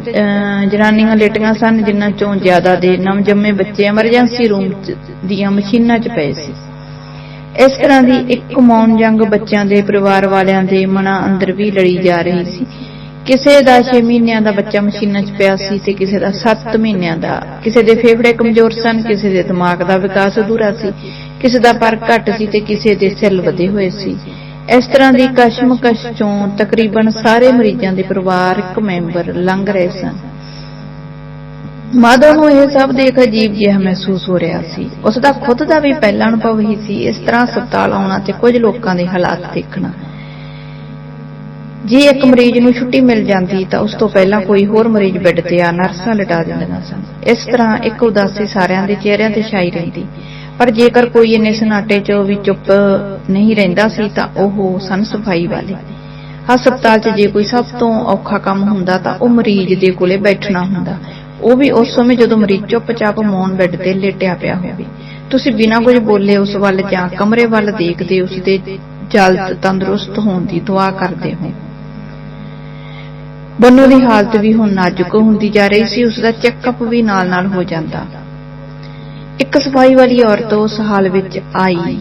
ਜਨਾਨੀਆਂ ਲੇਟੀਆਂ ਸਨ, ਜਿਨ੍ਹਾਂ ਚੋਂ ਜ਼ਿਆਦਾ ਦੇ ਨਵਜੰਮੇ ਬੱਚੇ ਐਮਰਜੈਂਸੀ ਰੂਮ ਦੀਆਂ ਮਸ਼ੀਨਾਂ 'ਚ ਪਏ ਸੀ। ਇਸ ਤਰ੍ਹਾਂ ਦੀ ਇੱਕ ਮੌਨ ਜੰਗ ਬੱਚਿਆਂ ਦੇ, ਪਰਿਵਾਰ ਵਾਲਿਆਂ ਦੇ ਮਨਾਂ ਅੰਦਰ ਵੀ ਲੜੀ ਜਾ ਰਹੀ ਸੀ। ਕਿਸੇ ਦਾ 6 ਮਹੀਨਿਆਂ ਦਾ ਬੱਚਾ ਮਸ਼ੀਨਾਂ 'ਚ ਪਿਆ ਸੀ ਤੇ ਕਿਸੇ ਦਾ 7 ਮਹੀਨਿਆਂ ਦਾ, ਕਿਸੇ ਦੇ ਫੇਫੜੇ ਕਮਜ਼ੋਰ ਸਨ, ਕਿਸੇ ਦੇ ਦਿਮਾਗ ਦਾ ਵਿਕਾਸ ਅਧੂਰਾ ਸੀ, ਕਿਸੇ ਦਾ ਪਰ ਘੱਟ ਸੀ ਤੇ ਕਿਸੇ ਦੇ ਸੈੱਲ ਵਧੇ ਹੋਏ ਸੀ। ਇਸ ਤਰ੍ਹਾਂ ਦੀ ਕਸ਼ਮਕਸ਼ ਚੋਂ ਤਕਰੀਬਨ ਸਾਰੇ ਮਰੀਜ਼ਾਂ ਦੇ ਪਰਿਵਾਰ ਇੱਕ ਮੈਂਬਰ ਲੰਘ ਰਹੇ ਸਨ। ਮਾਧਵ ਨੂੰ ਇਹ ਸਭ ਦੇਖ ਅਜੀਬ ਜਿਹਾ ਮਹਿਸੂਸ ਹੋ ਰਿਹਾ ਸੀ। ਉਸ ਦਾ ਖੁਦ ਦਾ ਵੀ ਪਹਿਲਾ ਅਨੁਭਵ ਹੀ ਸੀ ਇਸ ਤਰ੍ਹਾਂ ਹਸਪਤਾਲ ਆਉਣਾ ਤੇ ਕੁਝ ਲੋਕਾਂ ਦੇ ਹਾਲਾਤ ਦੇਖਣਾ। ਜੇ ਇੱਕ ਮਰੀਜ਼ ਨੂੰ ਛੁੱਟੀ ਮਿਲ ਜਾਂਦੀ ਤਾਂ ਉਸ ਤੋਂ ਪਹਿਲਾਂ ਕੋਈ ਹੋਰ ਮਰੀਜ਼ ਬੈੱਡ ਤੇ ਆ ਨਰਸਾਂ ਲਿਟਾ ਦਿੰਦੀਆਂ ਸਨ ਇਸ ਤਰ੍ਹਾਂ ਇੱਕ ਉਦਾਸੀ ਸਾਰਿਆਂ ਦੇ ਚਿਹਰਿਆਂ ਤੇ ਛਾਈ ਰਹਿੰਦੀ। ਪਰ ਜੇਕਰ ਕੋਈ ਇੰਨੇ ਸਨਾਟੇ 'ਚ ਵੀ ਚੁੱਪ ਨਹੀਂ ਰਹਿੰਦਾ ਸੀ ਤਾਂ ਉਹ ਸਨ ਸਫ਼ਾਈ ਵਾਲੇ। ਹਸਪਤਾਲ 'ਚ ਜੇ ਕੋਈ ਸਭ ਤੋਂ ਔਖਾ ਕੰਮ ਹੁੰਦਾ ਤਾਂ ਉਹ ਮਰੀਜ਼ ਦੇ ਕੋਲੇ ਬੈਠਣਾ ਹੁੰਦਾ। ਉਹ ਵੀ ਉਸ ਸਮੇਂ ਜਦੋਂ ਮਰੀਜ਼ ਚੁੱਪਚਾਪ ਮੌਨ ਬੈੱਡ ਤੇ ਲੇਟਿਆ ਪਿਆ ਹੋਵੇ। ਤੁਸੀਂ ਬਿਨਾਂ ਕੁਝ ਬੋਲੇ ਉਸ ਵੱਲ ਜਾਂ ਕਮਰੇ ਵੱਲ ਦੇਖਦੇ ਉਸ ਦੇ ਜਲਦ ਤੰਦਰੁਸਤ ਹੋਣ ਦੀ ਦੁਆ ਕਰਦੇ ਹੋ। ਬੰਨੋ ਦੀ ਹਾਲਤ ਵੀ ਹੁਣ ਨਾਜ਼ੁਕ ਹੁੰਦੀ ਜਾ ਰਹੀ ਸੀ, ਉਸ ਦਾ ਚੈੱਕਅਪ ਵੀ ਨਾਲ-ਨਾਲ ਹੋ ਜਾਂਦਾ। ਇੱਕ ਸਫ਼ਾਈ ਵਾਲੀ ਔਰਤ ਉਸ ਹਾਲ ਵਿੱਚ ਆਈ।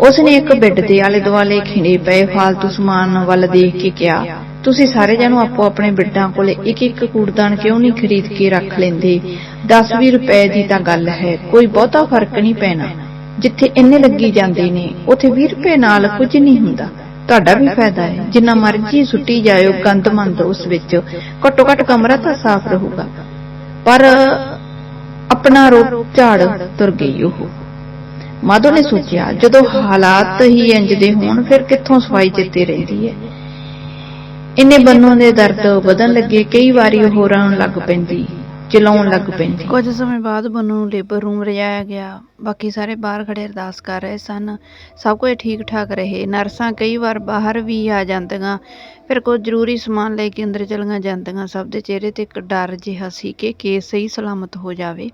ਉਸਨੇ ਇੱਕ ਬੈੱਡ ਦੇ ਆਲੇ ਦੁਆਲੇ ਖਿੰਡੇ ਪਏ ਫਾਲਤੂ ਸਮਾਨ ਵੱਲ ਦੇਖ ਕੇ ਕਿਹਾ, ਤੁਸੀਂ ਸਾਰੇ ਜਣੋ ਆਪੋ ਆਪਣੇ ਬਿੱਡਾਂ ਕੋਲੇ ਇੱਕ ਇੱਕ ਕੂੜਦਾਨ ਕਿਉਂ ਨਹੀਂ ਖਰੀਦ ਕੇ ਰੱਖ ਲੈਂਦੇ? 10-20 ਰੁਪਏ ਦੀ ਤਾਂ ਗੱਲ ਹੈ, ਕੋਈ ਬਹੁਤਾ ਫ਼ਰਕ ਨਹੀਂ ਪੈਣਾ। ਜਿੱਥੇ ਇੰਨੇ ਲੱਗੀ ਜਾਂਦੇ ਨੇ, ਉਥੇ 20 ਰੁਪਏ ਨਾਲ ਕੁਝ ਨਹੀਂ ਹੁੰਦਾ। ਤੁਹਾਡਾ ਵੀ ਫਾਇਦਾ ਹੈ। ਜਿੰਨਾ ਮਰਜ਼ੀ ਸੁੱਟੀ ਜਾਇਓ ਗੰਦ ਮੰਦ ਉਸ ਵਿੱਚ ਘੱਟੋ ਘੱਟ ਕਮਰਾ ਤਾਂ ਸਾਫ਼ ਰਹੂਗਾ। ਪਰ ਆਪਣਾ ਰੋਪ ਝਾੜ ਤੁਰ ਗਈ ਉਹ। ਮਾਧੋ ਨੇ ਸੋਚਿਆ, ਜਦੋਂ ਹਾਲਾਤ ਹੀ ਇੰਜ ਦੇ ਹੋਣ, ਫਿਰ ਕਿੱਥੋਂ ਸਫ਼ਾਈ ਚਿੱਤੇ ਰਹਿੰਦੀ ਹੈ? ਇੰਨੇ ਬੰਨੋਂ ਦੇ ਦਰਦ ਵਧਣ ਲੱਗੇ, ਕਈ ਵਾਰੀ ਉਹ ਰੋਣ ਲੱਗ ਪੈਂਦੀ। ਚਲਾਉਣ ਲੱਗ ਪੈਂਦੀ ਕੁਝ ਸਮੇਂ ਬਾਅਦ ਬੰਨੂ ਨੂੰ ਲੇਬਰ ਰੂਮ ਰਜਾਇਆ ਗਿਆ। ਬਾਕੀ ਸਾਰੇ ਬਾਹਰ ਖੜੇ ਅਰਦਾਸ ਕਰ ਰਹੇ ਸਨ। ਸਭ ਕੁਝ ਠੀਕ ਠਾਕ ਰਹੇ। ਨਰਸਾਂ ਕਈ ਵਾਰ ਬਾਹਰ ਵੀ ਆ ਜਾਂਦੀਆਂ। ਫਿਰ ਕੁਝ ਜ਼ਰੂਰੀ ਸਮਾਨ ਲੈ ਕੇ ਅੰਦਰ ਚਲੀਆਂ ਜਾਂਦੀਆਂ। ਸਭ ਦੇ ਚਿਹਰੇ ਤੇ ਇੱਕ ਡਰ ਜਿਹਾ ਸੀ ਕਿ ਕੇਸ ਸਹੀ ਸਲਾਮਤ ਹੋ ਜਾਵੇ।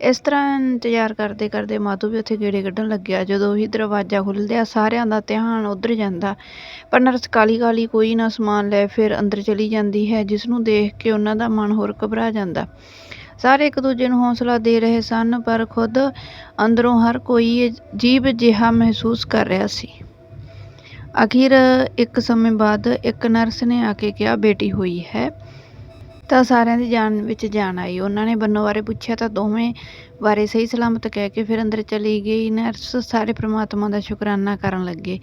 ਇਸ ਤਰ੍ਹਾਂ ਇੰਤਜ਼ਾਰ ਕਰਦੇ ਕਰਦੇ ਮਾਧੂ ਵੀ ਉੱਥੇ ਗੇੜੇ ਕੱਢਣ ਲੱਗਿਆ। ਜਦੋਂ ਉਹੀ ਦਰਵਾਜ਼ਾ ਖੁੱਲ੍ਹਦਿਆ, ਸਾਰਿਆਂ ਦਾ ਧਿਆਨ ਉੱਧਰ ਜਾਂਦਾ। ਪਰ ਨਰਸ ਕਾਲੀ ਕਾਲੀ ਕੋਈ ਨਾ ਸਮਾਨ ਲੈ ਫਿਰ ਅੰਦਰ ਚਲੀ ਜਾਂਦੀ ਹੈ, ਜਿਸ ਨੂੰ ਦੇਖ ਕੇ ਉਹਨਾਂ ਦਾ ਮਨ ਹੋਰ ਘਬਰਾ ਜਾਂਦਾ। ਸਾਰੇ ਇੱਕ ਦੂਜੇ ਨੂੰ ਹੌਸਲਾ ਦੇ ਰਹੇ ਸਨ, ਪਰ ਖੁਦ ਅੰਦਰੋਂ ਹਰ ਕੋਈ ਅਜੀਬ ਜਿਹਾ ਮਹਿਸੂਸ ਕਰ ਰਿਹਾ ਸੀ। ਅਖੀਰ ਇੱਕ ਸਮੇਂ ਬਾਅਦ ਇੱਕ ਨਰਸ ਨੇ ਆ ਕੇ ਕਿਹਾ, ਬੇਟੀ ਹੋਈ ਹੈ। ਤਾਂ ਸਾਰਿਆਂ ਦੀ ਜਾਨ ਵਿੱਚ ਜਾਨ ਆਈ। ਉਹਨਾਂ ਨੇ ਬੰਨੋ ਬਾਰੇ ਪੁੱਛਿਆ ਤਾਂ ਦੋਵੇਂ ਬਾਰੇ ਸਹੀ ਸਲਾਮਤ ਕਹਿ ਕੇ ਫਿਰ ਅੰਦਰ ਚਲੀ ਗਈ। ਨਰਸ ਸਾਰੇ ਪ੍ਰਮਾਤਮਾ ਦਾ ਸ਼ੁਕਰਾਨਾ ਕਰਨ ਲੱਗੇ।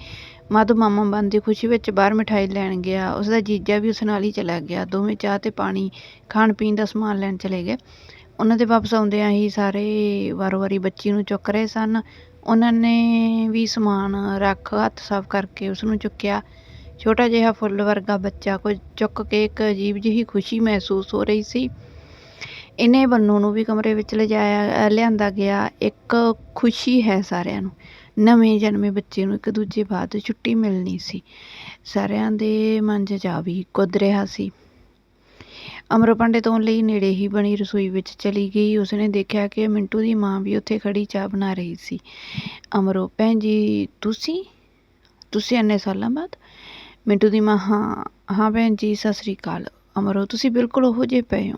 ਮਾਧੂ ਮਾਮਾ ਬੰਦ ਦੀ ਖੁਸ਼ੀ ਵਿੱਚ ਬਾਹਰ ਮਿਠਾਈ ਲੈਣ ਗਿਆ। ਉਸ ਦਾ ਜੀਜਾ ਵੀ ਉਸ ਨਾਲ ਹੀ ਚਲਾ ਗਿਆ। ਦੋਵੇਂ ਚਾਹ ਤੇ ਪਾਣੀ ਖਾਣ ਪੀਣ ਦਾ ਸਮਾਨ ਲੈਣ ਚਲੇ ਗਏ। ਉਹਨਾਂ ਦੇ ਵਾਪਸ ਆਉਂਦਿਆਂ ਹੀ ਸਾਰੇ ਵਾਰੋ ਵਾਰੀ ਬੱਚੀ ਨੂੰ ਚੁੱਕ ਰਹੇ ਸਨ। ਉਹਨਾਂ ਨੇ ਵੀ ਸਮਾਨ ਰੱਖ, ਹੱਥ ਸਾਫ਼ ਕਰਕੇ ਉਸ ਨੂੰ ਚੁੱਕਿਆ। ਛੋਟਾ ਜਿਹਾ ਫੁੱਲ ਵਰਗਾ ਬੱਚਾ ਕੁਝ ਚੁੱਕ ਕੇ ਇੱਕ ਅਜੀਬ ਜਿਹੀ ਖੁਸ਼ੀ ਮਹਿਸੂਸ ਹੋ ਰਹੀ ਸੀ। ਇਹਨੇ ਬੰਨੂ ਨੂੰ ਵੀ ਕਮਰੇ ਵਿੱਚ ਲਿਜਾਇਆ ਲਿਆਂਦਾ ਗਿਆ। ਇੱਕ ਖੁਸ਼ੀ ਹੈ ਸਾਰਿਆਂ ਨੂੰ। ਨਵੇਂ ਜਨਮੇ ਬੱਚੇ ਨੂੰ ਇੱਕ ਦੂਜੇ ਬਾਅਦ ਛੁੱਟੀ ਮਿਲਣੀ ਸੀ। ਸਾਰਿਆਂ ਦੇ ਮਨ 'ਚ ਜਾ ਵੀ ਕੁੱਦ ਰਿਹਾ ਸੀ। ਅਮਰੋ ਪਾਂਡੇ ਤੋਂ ਲਈ ਨੇੜੇ ਹੀ ਬਣੀ ਰਸੋਈ ਵਿੱਚ ਚਲੀ ਗਈ। ਉਸਨੇ ਦੇਖਿਆ ਕਿ ਮਿੰਟੂ ਦੀ ਮਾਂ ਵੀ ਉੱਥੇ ਖੜੀ ਚਾਹ ਬਣਾ ਰਹੀ ਸੀ। ਅਮਰੋ, ਭੈਣ ਜੀ, ਤੁਸੀਂ? ਤੁਸੀਂ ਇੰਨੇ ਸਾਲਾਂ ਬਾਅਦ? ਮਿੰਟੂ ਦੀ ਮਾਂ, ਹਾਂ ਹਾਂ ਭੈਣ ਜੀ, ਸਤਿ ਸ੍ਰੀ ਅਕਾਲ। ਅਮਰੋ, ਤੁਸੀਂ ਬਿਲਕੁਲ ਉਹੋ ਜਿਹੇ ਪਏ ਹੋ।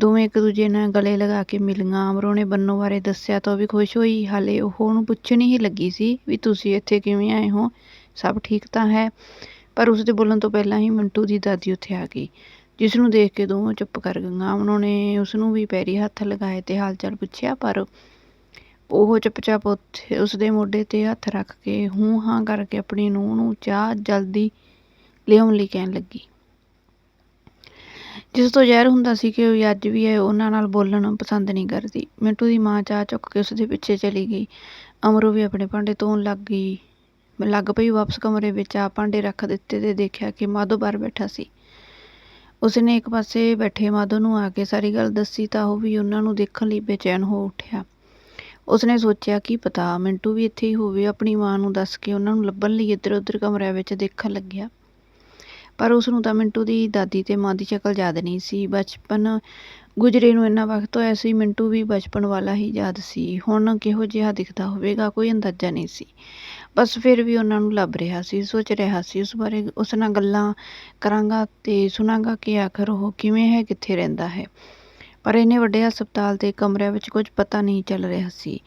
ਦੋਵੇਂ ਇੱਕ ਦੂਜੇ ਨਾਲ ਗਲੇ ਲਗਾ ਕੇ ਮਿਲੀਆਂ। ਅਮਰੋ ਨੇ ਬੰਨੋ ਬਾਰੇ ਦੱਸਿਆ ਤਾਂ ਉਹ ਵੀ ਖੁਸ਼ ਹੋਈ। ਹਾਲੇ ਉਹ ਉਹਨੂੰ ਪੁੱਛਣ ਹੀ ਲੱਗੀ ਸੀ ਵੀ ਤੁਸੀਂ ਇੱਥੇ ਕਿਵੇਂ ਆਏ ਹੋ। ਸਭ ਠੀਕ ਤਾਂ ਹੈ, ਪਰ ਉਸਦੇ ਬੋਲਣ ਤੋਂ ਪਹਿਲਾਂ ਹੀ ਮਿੰਟੂ ਦੀ ਦਾਦੀ ਉੱਥੇ ਆ ਗਈ ਜਿਸ ਨੂੰ ਦੇਖ ਕੇ ਦੋਵੇਂ ਚੁੱਪ ਕਰ ਗਈਆਂ। ਉਹਨਾਂ ਨੇ ਉਸ ਨੂੰ ਵੀ ਪੈਰੀ ਹੱਥ ਲਗਾਏ ਤੇ ਹਾਲ ਚਾਲ ਪੁੱਛਿਆ, ਪਰ ਉਹ ਚੁੱਪਚਾਪ ਉੱਥੇ ਉਸਦੇ ਮੋਢੇ ਤੇ ਹੱਥ ਰੱਖ ਕੇ ਹੂੰ ਹਾਂ ਕਰਕੇ ਆਪਣੀ ਨੂੰਹ ਨੂੰ ਚਾਹ ਜਲਦੀ ਲਿਆਉਣ ਲਈ ਕਹਿਣ ਲੱਗੀ। ਜਿਸ ਤੋਂ ਜ਼ਹਿਰ ਹੁੰਦਾ ਸੀ ਕਿ ਉਹ ਅੱਜ ਵੀ ਹੈ ਉਹਨਾਂ ਨਾਲ ਬੋਲਣ ਪਸੰਦ ਨਹੀਂ ਕਰਦੀ। ਮਿੰਟੂ ਦੀ ਮਾਂ ਚਾਹ ਚੁੱਕ ਕੇ ਉਸਦੇ ਪਿੱਛੇ ਚਲੀ ਗਈ। ਅਮਰੂ ਵੀ ਆਪਣੇ ਭਾਂਡੇ ਧੋਣ ਲੱਗ ਗਈ। ਲੱਗ ਪਈ ਵਾਪਸ ਕਮਰੇ ਵਿੱਚ ਆ ਭਾਂਡੇ ਰੱਖ ਦਿੱਤੇ ਤੇ ਦੇਖਿਆ ਕਿ ਮਾਧੋ ਬਾਹਰ ਬੈਠਾ ਸੀ। ਉਸਨੇ ਇੱਕ ਪਾਸੇ ਬੈਠੇ ਮਾਧੋ ਨੂੰ ਆ ਕੇ ਸਾਰੀ ਗੱਲ ਦੱਸੀ ਤਾਂ ਉਹ ਵੀ ਉਹਨਾਂ ਨੂੰ ਦੇਖਣ ਲਈ ਬੇਚੈਨ ਹੋ ਉੱਠਿਆ। ਉਸਨੇ ਸੋਚਿਆ ਕੀ ਪਤਾ, ਮਿੰਟੂ ਵੀ ਇੱਥੇ ਹੀ ਹੋਵੇ, ਆਪਣੀ ਮਾਂ ਨੂੰ ਦੱਸ ਕੇ ਉਹਨਾਂ ਨੂੰ ਲੱਭਣ ਲਈ ਇੱਧਰ ਉੱਧਰ ਕਮਰਿਆਂ ਵਿੱਚ ਦੇਖਣ ਲੱਗਿਆ। ਪਰ ਉਸ ਨੂੰ ਤਾਂ ਮਿੰਟੂ ਦੀ ਦਾਦੀ ਤੇ ਮਾਂ ਦੀ ਸ਼ਕਲ ਯਾਦ ਨਹੀਂ ਸੀ। ਬਚਪਨ ਗੁਜਰੇ ਨੂੰ ਇੰਨਾ ਵਕਤ ਹੋਇਆ ਸੀ, ਮਿੰਟੂ ਵੀ ਬਚਪਨ ਵਾਲਾ ਹੀ ਯਾਦ ਸੀ। ਹੁਣ ਕਿਹੋ ਜਿਹਾ ਦਿਖਦਾ ਹੋਵੇਗਾ, ਕੋਈ ਅੰਦਾਜ਼ਾ ਨਹੀਂ ਸੀ। ਬਸ ਫਿਰ ਵੀ ਉਹਨਾਂ ਨੂੰ ਲੱਭ ਰਿਹਾ ਸੀ, ਸੋਚ ਰਿਹਾ ਸੀ, ਉਸ ਬਾਰੇ ਉਸ ਨਾਲ ਗੱਲਾਂ ਕਰਾਂਗਾ ਤੇ ਸੁਣਾਂਗਾ ਕਿ ਆਖਰ ਉਹ ਕਿਵੇਂ ਹੈ, ਕਿੱਥੇ ਰਹਿੰਦਾ ਹੈ। ਪਰ ਇੰਨੇ ਵੱਡੇ ਹਸਪਤਾਲ ਦੇ ਕਮਰਿਆਂ ਵਿੱਚ ਕੁਝ ਪਤਾ ਨਹੀਂ ਚੱਲ ਰਿਹਾ ਸੀ।